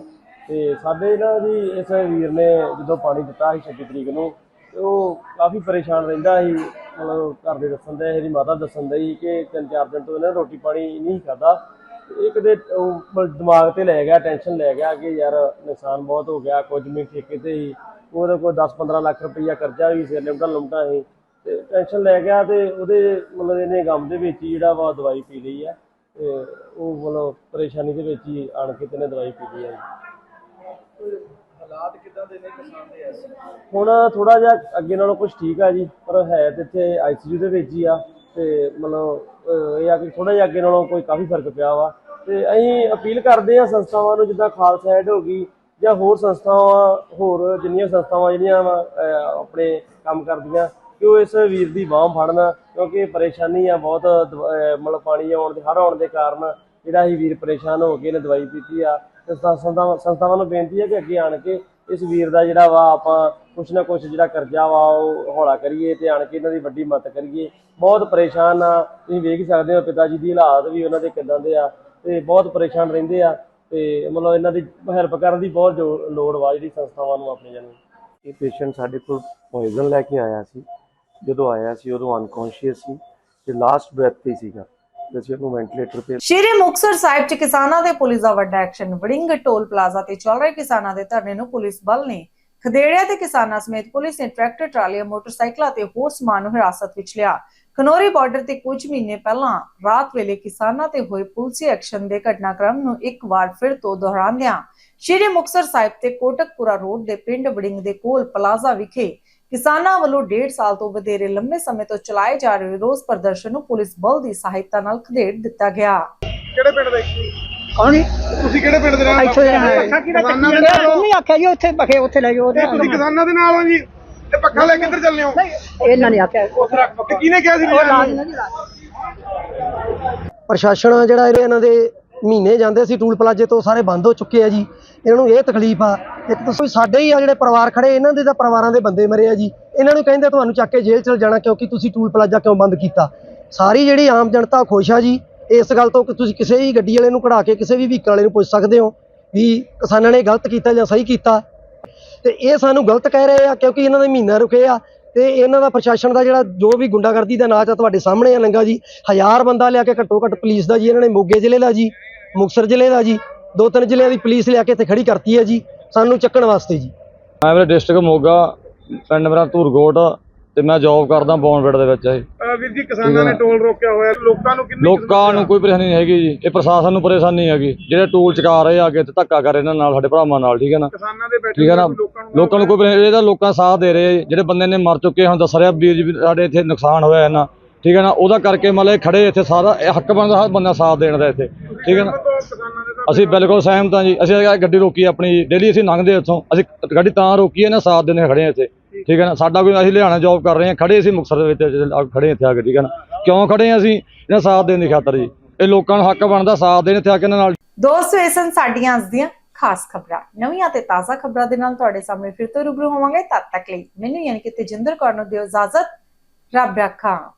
ਤੇ ਸਾਡੇ ਨਾ ਜੀ ਇਸ ਵੀਰ ਨੇ ਜਦੋਂ ਪਾਣੀ ਦਿੱਤਾ ਸੀ 26 ਤਰੀਕ ਨੂੰ, ਤੇ ਉਹ ਕਾਫੀ ਪਰੇਸ਼ਾਨ ਰਹਿੰਦਾ ਸੀ। ਮਤਲਬ ਘਰ ਦੇ ਦੱਸਣ ਦੇ, ਇਹਦੀ ਮਾਤਾ ਦੱਸਣ ਦੇ ਕਿ ਤਿੰਨ ਚਾਰ ਦਿਨ ਤੋਂ ਇਹਨੇ ਰੋਟੀ ਪਾਣੀ ਨਹੀਂ ਖਾਦਾ ਇਹ ਕਦੇ ਉਹ ਮਤਲਬ ਦਿਮਾਗ ਤੇ ਲੈ ਗਿਆ ਟੈਨਸ਼ਨ ਲੈ ਗਿਆ ਕਿ ਯਾਰ ਨੁਕਸਾਨ ਬਹੁਤ ਹੋ ਗਿਆ, ਕੁਝ ਵੀ ਠੇਕੇ ਤੇ ਹੀ ਉਹਦਾ ਕੋਈ 10-15 ਲੱਖ ਰੁਪਈਆ ਕਰਜ਼ਾ ਵੀ ਸਿਰ ਲਿਮਟਾ ਲੁਮਟਾਂ ਸੀ। ਤੇ ਟੈਨਸ਼ਨ ਲੈ ਗਿਆ ਤੇ ਉਹਦੇ ਮਤਲਬ ਇਹਨੇ ਗਮ ਦੇ ਵਿੱਚ ਹੀ ਜਿਹੜਾ ਵਾ ਦਵਾਈ ਪੀ ਲਈ ਆ। ਤੇ ਉਹ ਮਤਲਬ ਪਰੇਸ਼ਾਨੀ ਦੇ ਵਿੱਚ ਹੀ ਆਣ ਕੇ ਤੇ ਦਵਾਈ ਪੀ ਲਈ ਆ ਜੀ ਹਾਲਾਤ ਕਿਦਾਂ ਦੇ ਨੇ ਕਿਸਾਨ ਦੇ ਐਸੇ ਹੁਣ ਥੋੜਾ ਜਿਹਾ ਅੱਗੇ ਨਾਲੋਂ ਕੁਝ ਠੀਕ ਆ ਜੀ ਪਰ ਹੈ ਤੇ ਇੱਥੇ ਆਈਸੀਯੂ ਦੇ ਵਿੱਚ ਹੀ ਆ ਤੇ ਮਤਲਬ ਅਹ ਇਹ ਆ ਕਿ ਥੋੜਾ ਜਿਹਾ ਅੱਗੇ ਨਾਲੋਂ ਕੋਈ ਕਾਫੀ ਫ਼ਰਕ ਪਿਆ ਵਾ। ਤੇ ਅਸੀਂ ਅਪੀਲ ਕਰਦੇ ਆ ਸੰਸਥਾਵਾਂ ਨੂੰ ਜਿੱਦਾਂ ਖਾਲਸਾ ਐਡ ਹੋ ਗਈ ਜਾਂ ਹੋਰ ਸੰਸਥਾਵਾਂ ਹੋਰ ਜਿੰਨੀਆਂ ਸੰਸਥਾਵਾਂ ਜਿਹੜੀਆਂ ਵਾ ਅਹ ਆਪਣੇ ਕੰਮ ਕਰਦੀਆਂ ਕਿ ਉਹ ਇਸ ਵੀਰ ਦੀ ਬਾਹ ਫੜਨ, ਕਿਉਂਕਿ ਪਰੇਸ਼ਾਨੀ ਆ ਬਹੁਤ ਮਤਲਬ ਪਾਣੀ ਆਉਣ ਦੇ, ਹੜ੍ਹ ਆਉਣ ਦੇ ਕਾਰਨ ਜਿਹੜਾ ਇਹ ਵੀਰ ਪਰੇਸ਼ਾਨ ਹੋ ਕੇ ਇਹਨੇ ਦਵਾਈ ਪੀਤੀ ਆ। ਸੰਸਥਾਵਾਂ ਨੂੰ ਬੇਨਤੀ ਹੈ ਕਿ ਅੱਗੇ ਆਣ ਕੇ ਇਸ ਵੀਰ ਦਾ ਜਿਹੜਾ ਵਾ ਆਪਾਂ ਕੁਛ ਨਾ ਕੁਛ ਜਿਹੜਾ ਕਰਜ਼ਾ ਵਾ ਉਹ ਹੌਲਾ ਕਰੀਏ ਤੇ ਆਣ ਕੇ ਇਹਨਾਂ ਦੀ ਵੱਡੀ ਮਦਦ ਕਰੀਏ। ਬਹੁਤ ਪਰੇਸ਼ਾਨ ਆ। ਤੁਸੀਂ ਵੇਖ ਸਕਦੇ ਹੋ ਪਿਤਾ ਜੀ ਦੀ ਹਾਲਾਤ ਵੀ ਉਹਨਾਂ ਦੇ ਕਿਦਾਂ ਦੇ ਆ ਤੇ ਬਹੁਤ ਪਰੇਸ਼ਾਨ ਰਹਿੰਦੇ ਆ ਤੇ ਮਤਲਬ ਇਹਨਾਂ ਦੀ ਹੈਲਪ ਕਰਨ ਦੀ ਬਹੁਤ ਜੋ- ਲੋੜ ਵਾ ਜਿਹੜੀ ਸੰਸਥਾਵਾਂ ਨੂੰ ਆਪਣੇ ਜਾਨੂੰ। ਇਹ ਪੇਸ਼ੈਂਟ ਸਾਡੇ ਕੋਲ ਪੋਇਜ਼ਨ ਲੈ ਕੇ ਆਇਆ ਸੀ। ਜਦੋਂ ਆਇਆ ਸੀ, ਉਦੋਂ ਅਨਕੌਂਸ਼ੀਅਸ ਸੀ ਤੇ ਲਾਸਟ ਬ੍ਰੈਥ ਤੇ ਸੀਗਾ। ਅਸੀਂ ਉਹਨੂੰ ਵੈਂਟੀਲੇਟਰ ਤੇ ਸ਼੍ਰੀ ਮੁਕਤਸਰ ਸਾਹਿਬ ਚ ਕਿਸਾਨਾਂ ਦੇ ਪੁਲਿਸ ਦਾ ਵੱਡਾ ਐਕਸ਼ਨ ਵੜਿੰਗ ਟੋਲ ਪਲਾਜ਼ਾ ਤੇ ਚੱਲ ਰਹੇ ਕਿਸਾਨਾਂ ਦੇ ਧਰਨੇ ਨੂੰ ਪੁਲਿਸ ਬਲ ਨੇ ਖਦੇੜਿਆ ਤੇ ਕਿਸਾਨਾਂ ਸਮੇਤ ਪੁਲਿਸ ਨੇ ਟਰੈਕਟਰ, ਟਰਾਲੀਆਂ, ਮੋਟਰਸਾਈਕਲਾਂ ਤੇ ਹੋਰ ਸਮਾਨ ਨੂੰ ਹਿਰਾਸਤ ਵਿੱਚ ਲਿਆ। ਖਨੋਰੀ ਬਾਰਡਰ ਤੇ ਕੁਝ ਮਹੀਨੇ ਪਹਿਲਾਂ ਰਾਤ ਵੇਲੇ ਕਿਸਾਨਾਂ ਤੇ ਹੋਏ ਪੁਲਿਸੀ ਐਕਸ਼ਨ ਦੇ ਘਟਨਾਕ੍ਰਮ ਨੂੰ ਇੱਕ ਵਾਰ ਫਿਰ ਤੋਂ ਦੁਹਰਾਉਂਦਿਆਂ ਸ਼੍ਰੀ ਮੁਕਤਸਰ ਸਾਹਿਬ ਤੇ ਕੋਟਕਪੁਰਾ ਰੋਡ ਦੇ ਪਿੰਡ ਵੜਿੰਗ ਦੇ ਕੋਲ ਪਲਾਜ਼ਾ ਵਿਖੇ ਕਿਸਾਨਾਂ ਵੱਲੋਂ 1.5 ਸਾਲ ਤੋਂ ਵਧੇਰੇ ਲੰਮੇ ਸਮੇਂ ਤੋਂ ਚਲਾਏ ਜਾ ਰਹੇ ਰੋਸ ਪ੍ਰਦਰਸ਼ਨ ਨੂੰ ਪੁਲਿਸ ਬਲ ਦੀ ਸਹਾਇਤਾ ਨਾਲ ਖਦੇੜ ਦਿੱਤਾ ਗਿਆ। ਕਿਹੜੇ ਪਿੰਡ ਦੇ? ਕੌਣ? ਤੁਸੀਂ ਕਿਹੜੇ ਪਿੰਡ ਦੇ ਰਹਿਣ ਇੱਥੋਂ ਦੇ ਵਾਲੇ ਕਿਸਾਨਾਂ ਦੇ ਨਾਲ? ਹੋ ਨਹੀਂ ਆਖਿਆ ਜੀ ਉੱਥੇ ਬਖੇ ਉੱਥੇ ਲੈ ਜਾਓ ਇਹ ਤੁਸੀਂ ਕਿਸਾਨਾਂ ਦੇ ਨਾਲ ਹੋ ਜੀ? ਤੇ ਪੱਖਾ ਲੈ ਕੇ ਕਿੱਧਰ ਚੱਲਨੇ ਹੋ? ਇਹਨਾਂ ਨੇ ਆਖਿਆ। ਉੱਥੇ ਰੱਖ ਤੇ ਕਿਹਨੇ ਕਿਹਾ ਸੀ ਲਿਜਾਣ ਨੂੰ? ਪ੍ਰਸ਼ਾਸਨ ਆ ਜਿਹੜਾ ਇਹਨਾਂ ਦੇ ਮਹੀਨੇ ਜਾਂਦੇ ਸੀ ਟੂਲ ਪਲਾਜੇ ਤੋਂ, ਸਾਰੇ ਬੰਦ ਹੋ ਚੁੱਕੇ ਆ ਜੀ। ਇਹਨਾਂ ਨੂੰ ਇਹ ਤਕਲੀਫ ਆ। ਇੱਕ ਤੁਸੀਂ ਸਾਡੇ ਹੀ ਆ ਜਿਹੜੇ ਪਰਿਵਾਰ ਖੜੇ, ਇਹਨਾਂ ਦੇ ਤਾਂ ਪਰਿਵਾਰਾਂ ਦੇ ਬੰਦੇ ਮਰੇ ਆ ਜੀ। ਇਹਨਾਂ ਨੂੰ ਕਹਿੰਦੇ ਤੁਹਾਨੂੰ ਚੱਕ ਕੇ ਜੇਲ੍ਹ ਚਲ ਜਾਣਾ ਕਿਉਂਕਿ ਤੁਸੀਂ ਟੂਲ ਪਲਾਜਾ ਕਿਉਂ ਬੰਦ ਕੀਤਾ? ਸਾਰੀ ਜਿਹੜੀ ਆਮ ਜਨਤਾ ਖੁਸ਼ ਆ ਜੀ। ਇਸ ਗੱਲ ਤੋਂ ਕਿ ਤੁਸੀਂ ਕਿਸੇ ਵੀ ਗੱਡੀ ਵਾਲੇ ਨੂੰ ਕਢਾ ਕੇ ਕਿਸੇ ਵੀ ਵਹੀਕਲ ਵਾਲੇ ਨੂੰ ਪੁੱਛ ਸਕਦੇ ਹੋ ਵੀ ਕਿਸਾਨਾਂ ਨੇ ਗਲਤ ਕੀਤਾ ਜਾਂ ਸਹੀ ਕੀਤਾ। ਤੇ ਇਹ ਸਾਨੂੰ ਗਲਤ ਕਹਿ ਰਹੇ ਆ ਕਿਉਂਕਿ ਇਹਨਾਂ ਦੇ ਮਹੀਨਾ ਰੁਕੇ ਆ। ਤੇ ਇਹਨਾਂ ਦਾ ਪ੍ਰਸ਼ਾਸਨ ਦਾ ਜਿਹੜਾ ਜੋ ਵੀ ਗੁੰਡਾਗਰਦੀ ਦਾ ਨਾਚ ਆ ਤੁਹਾਡੇ ਸਾਹਮਣੇ ਆ ਲੰਗਾ ਜੀ, ਹਜ਼ਾਰ ਬੰਦਾ ਲਿਆ ਕੇ ਘੱਟੋ ਘੱਟ ਪੁਲਿਸ ਦਾ ਜੀ, ਇਹਨਾਂ ਨੇ ਮੋਗੇ ਜ਼ਿਲ੍ਹੇ ਦਾ ਜੀ, ਮੁਕਤਸਰ ਜ਼ਿਲ੍ਹੇ ਦਾ ਜੀ, ਦੋ ਤਿੰਨ ਜ਼ਿਲ੍ਹਿਆਂ ਦੀ ਪੁਲਿਸ ਲਿਆ ਕੇ ਇੱਥੇ ਖੜੀ ਕਰਤੀ ਹੈ ਜੀ, ਸਾਨੂੰ ਚੱਕਣ ਵਾਸਤੇ ਜੀ। ਮੈਂ ਵੀਰੇ ਡਿਸਟ੍ਰਿਕਟ ਮੋਗਾ, ਪਿੰਡ ਮੇਰਾ ਧੂਰਕੋਟ ਤੇ ਮੈਂ ਜੌਬ ਕਰਦਾ ਬੌਨਵਿੰਡ ਦੇ ਵਿੱਚ ਇਹ। ਅਹ ਵੀਰ ਜੀ ਕਿਸਾਨਾਂ ਨੇ ਟੋਲ ਰੋਕਿਆ ਹੋਇਆ। ਲੋਕਾਂ ਨੂੰ ਕਿੰਨੀ ਲੋਕਾਂ ਨੂੰ ਕੋਈ ਪਰੇਸ਼ਾਨੀ ਨਹੀਂ ਹੈਗੀ ਜੀ। ਇਹ ਪ੍ਰਸ਼ਾਸਨ ਨੂੰ ਪਰੇਸ਼ਾਨੀ ਹੈਗੀ। ਜਿਹੜੇ ਟੂਲ ਚਕਾ ਰਹੇ ਆ ਅੱਗੇ ਤੇ ਧੱਕਾ ਕਰ ਰਹੇ ਇਹਨਾਂ ਨਾਲ ਸਾਡੇ ਭਰਾਵਾਂ ਨਾਲ ਠੀਕ ਹੈ ਨਾ? ਕਿਸਾਨਾਂ ਦੇ ਬੈਠੇ ਠੀਕ ਹੈ ਨਾ? ਲੋਕਾਂ ਨੂੰ ਲੋਕਾਂ ਨੂੰ ਕੋਈ ਇਹਦਾ ਲੋਕਾਂ ਸਾਥ ਦੇ ਰਹੇ ਆ ਜੀ। ਜਿਹੜੇ ਬੰਦੇ ਨੇ ਮਰ ਚੁੱਕੇ ਹੁਣ ਦੱਸ ਰਿਹਾ ਵੀਰ ਜੀ ਵੀ ਸਾਡੇ ਇੱਥੇ ਨੁਕਸਾਨ ਹੋਇਆ ਇਹਨਾਂ। ਠੀਕ ਹੈ ਨਾ? ਉਹਦਾ ਕਰਕੇ ਮਤਲਬ ਖੜੇ ਇੱਥੇ ਸਾਰਾ ਇਹ ਹੱਕ ਬਣਦਾ ਹਰ ਬੰਦਾ ਸਾਥ ਦੇਣ ਦਾ ਇੱਥੇ। ਠੀਕ ਹੈ ਨਾ? ਕਿਸਾਨਾਂ ਦੇ ਤਾਂ ਅਸੀਂ ਬਿਲਕੁਲ ਸਹਿਮਤ ਹਾਂ ਜੀ। ਅਸੀਂ ਇਹ ਗੱਡੀ ਰੋਕੀ ਆਪਣੀ। ਡੇਲੀ ਅਸੀਂ ਲੰਘਦੇ ਇੱਥੋਂ। ਅਸੀਂ ਗੱਡੀ ਤਾਂ ਰੋਕੀ ਹੈ ਨਾ ਸਾਥ ਦੇਣੇ ਖੜੇ ਹਾਂ ਇੱਥੇ। ਠੀਕ ਹੈ ਨਾ? ਸਾਡਾ ਕੋਈ ਅਸੀਂ ਲਿਆਣਾ ਜੌਬ ਕਰ ਰਹੇ ਹਾਂ, ਖੜੇ ਅਸੀਂ ਮੁਕਤਸਰ ਦੇ ਵਿੱਚ ਖੜੇ ਇੱਥੇ ਆ ਕੇ, ਠੀਕ ਹੈ ਨਾ? ਕਿਉਂ ਖੜੇ ਹਾਂ ਅਸੀਂ? ਇਹਨਾਂ ਸਾਥ ਦੇਣ ਦੀ ਖਾਤਰ ਜੀ। ਇਹ ਲੋਕਾਂ ਨੂੰ ਹੱਕ ਬਣਦਾ ਸਾਥ ਦੇਣ ਇੱਥੇ ਆ ਕੇ ਇਹਨਾਂ ਨਾਲ। ਦੋਸਤੋ, ਇਹ ਸਨ ਸਾਡੀਆਂ ਅੱਜ ਦੀਆਂ ਖਾਸ ਖਬਰਾਂ। ਨਵੀਆਂ ਤੇ ਤਾਜ਼ਾ ਖਬਰਾਂ ਦੇ ਨਾਲ ਤੁਹਾਡੇ ਸਾਹਮਣੇ ਫਿਰ ਤੋਂ ਰੂਬਰੂ ਹੋਵਾਂਗੇ। ਤਦ ਤੱਕ ਲਈ ਮੈਨੂੰ ਯਾਨੀ ਕਿ ਤੇਜਿੰਦਰ ਕੌਰ ਨੂੰ ਦਿਓ ਇਜਾਜ਼ਤ। ਰੱਬ ਰੱਖਾ।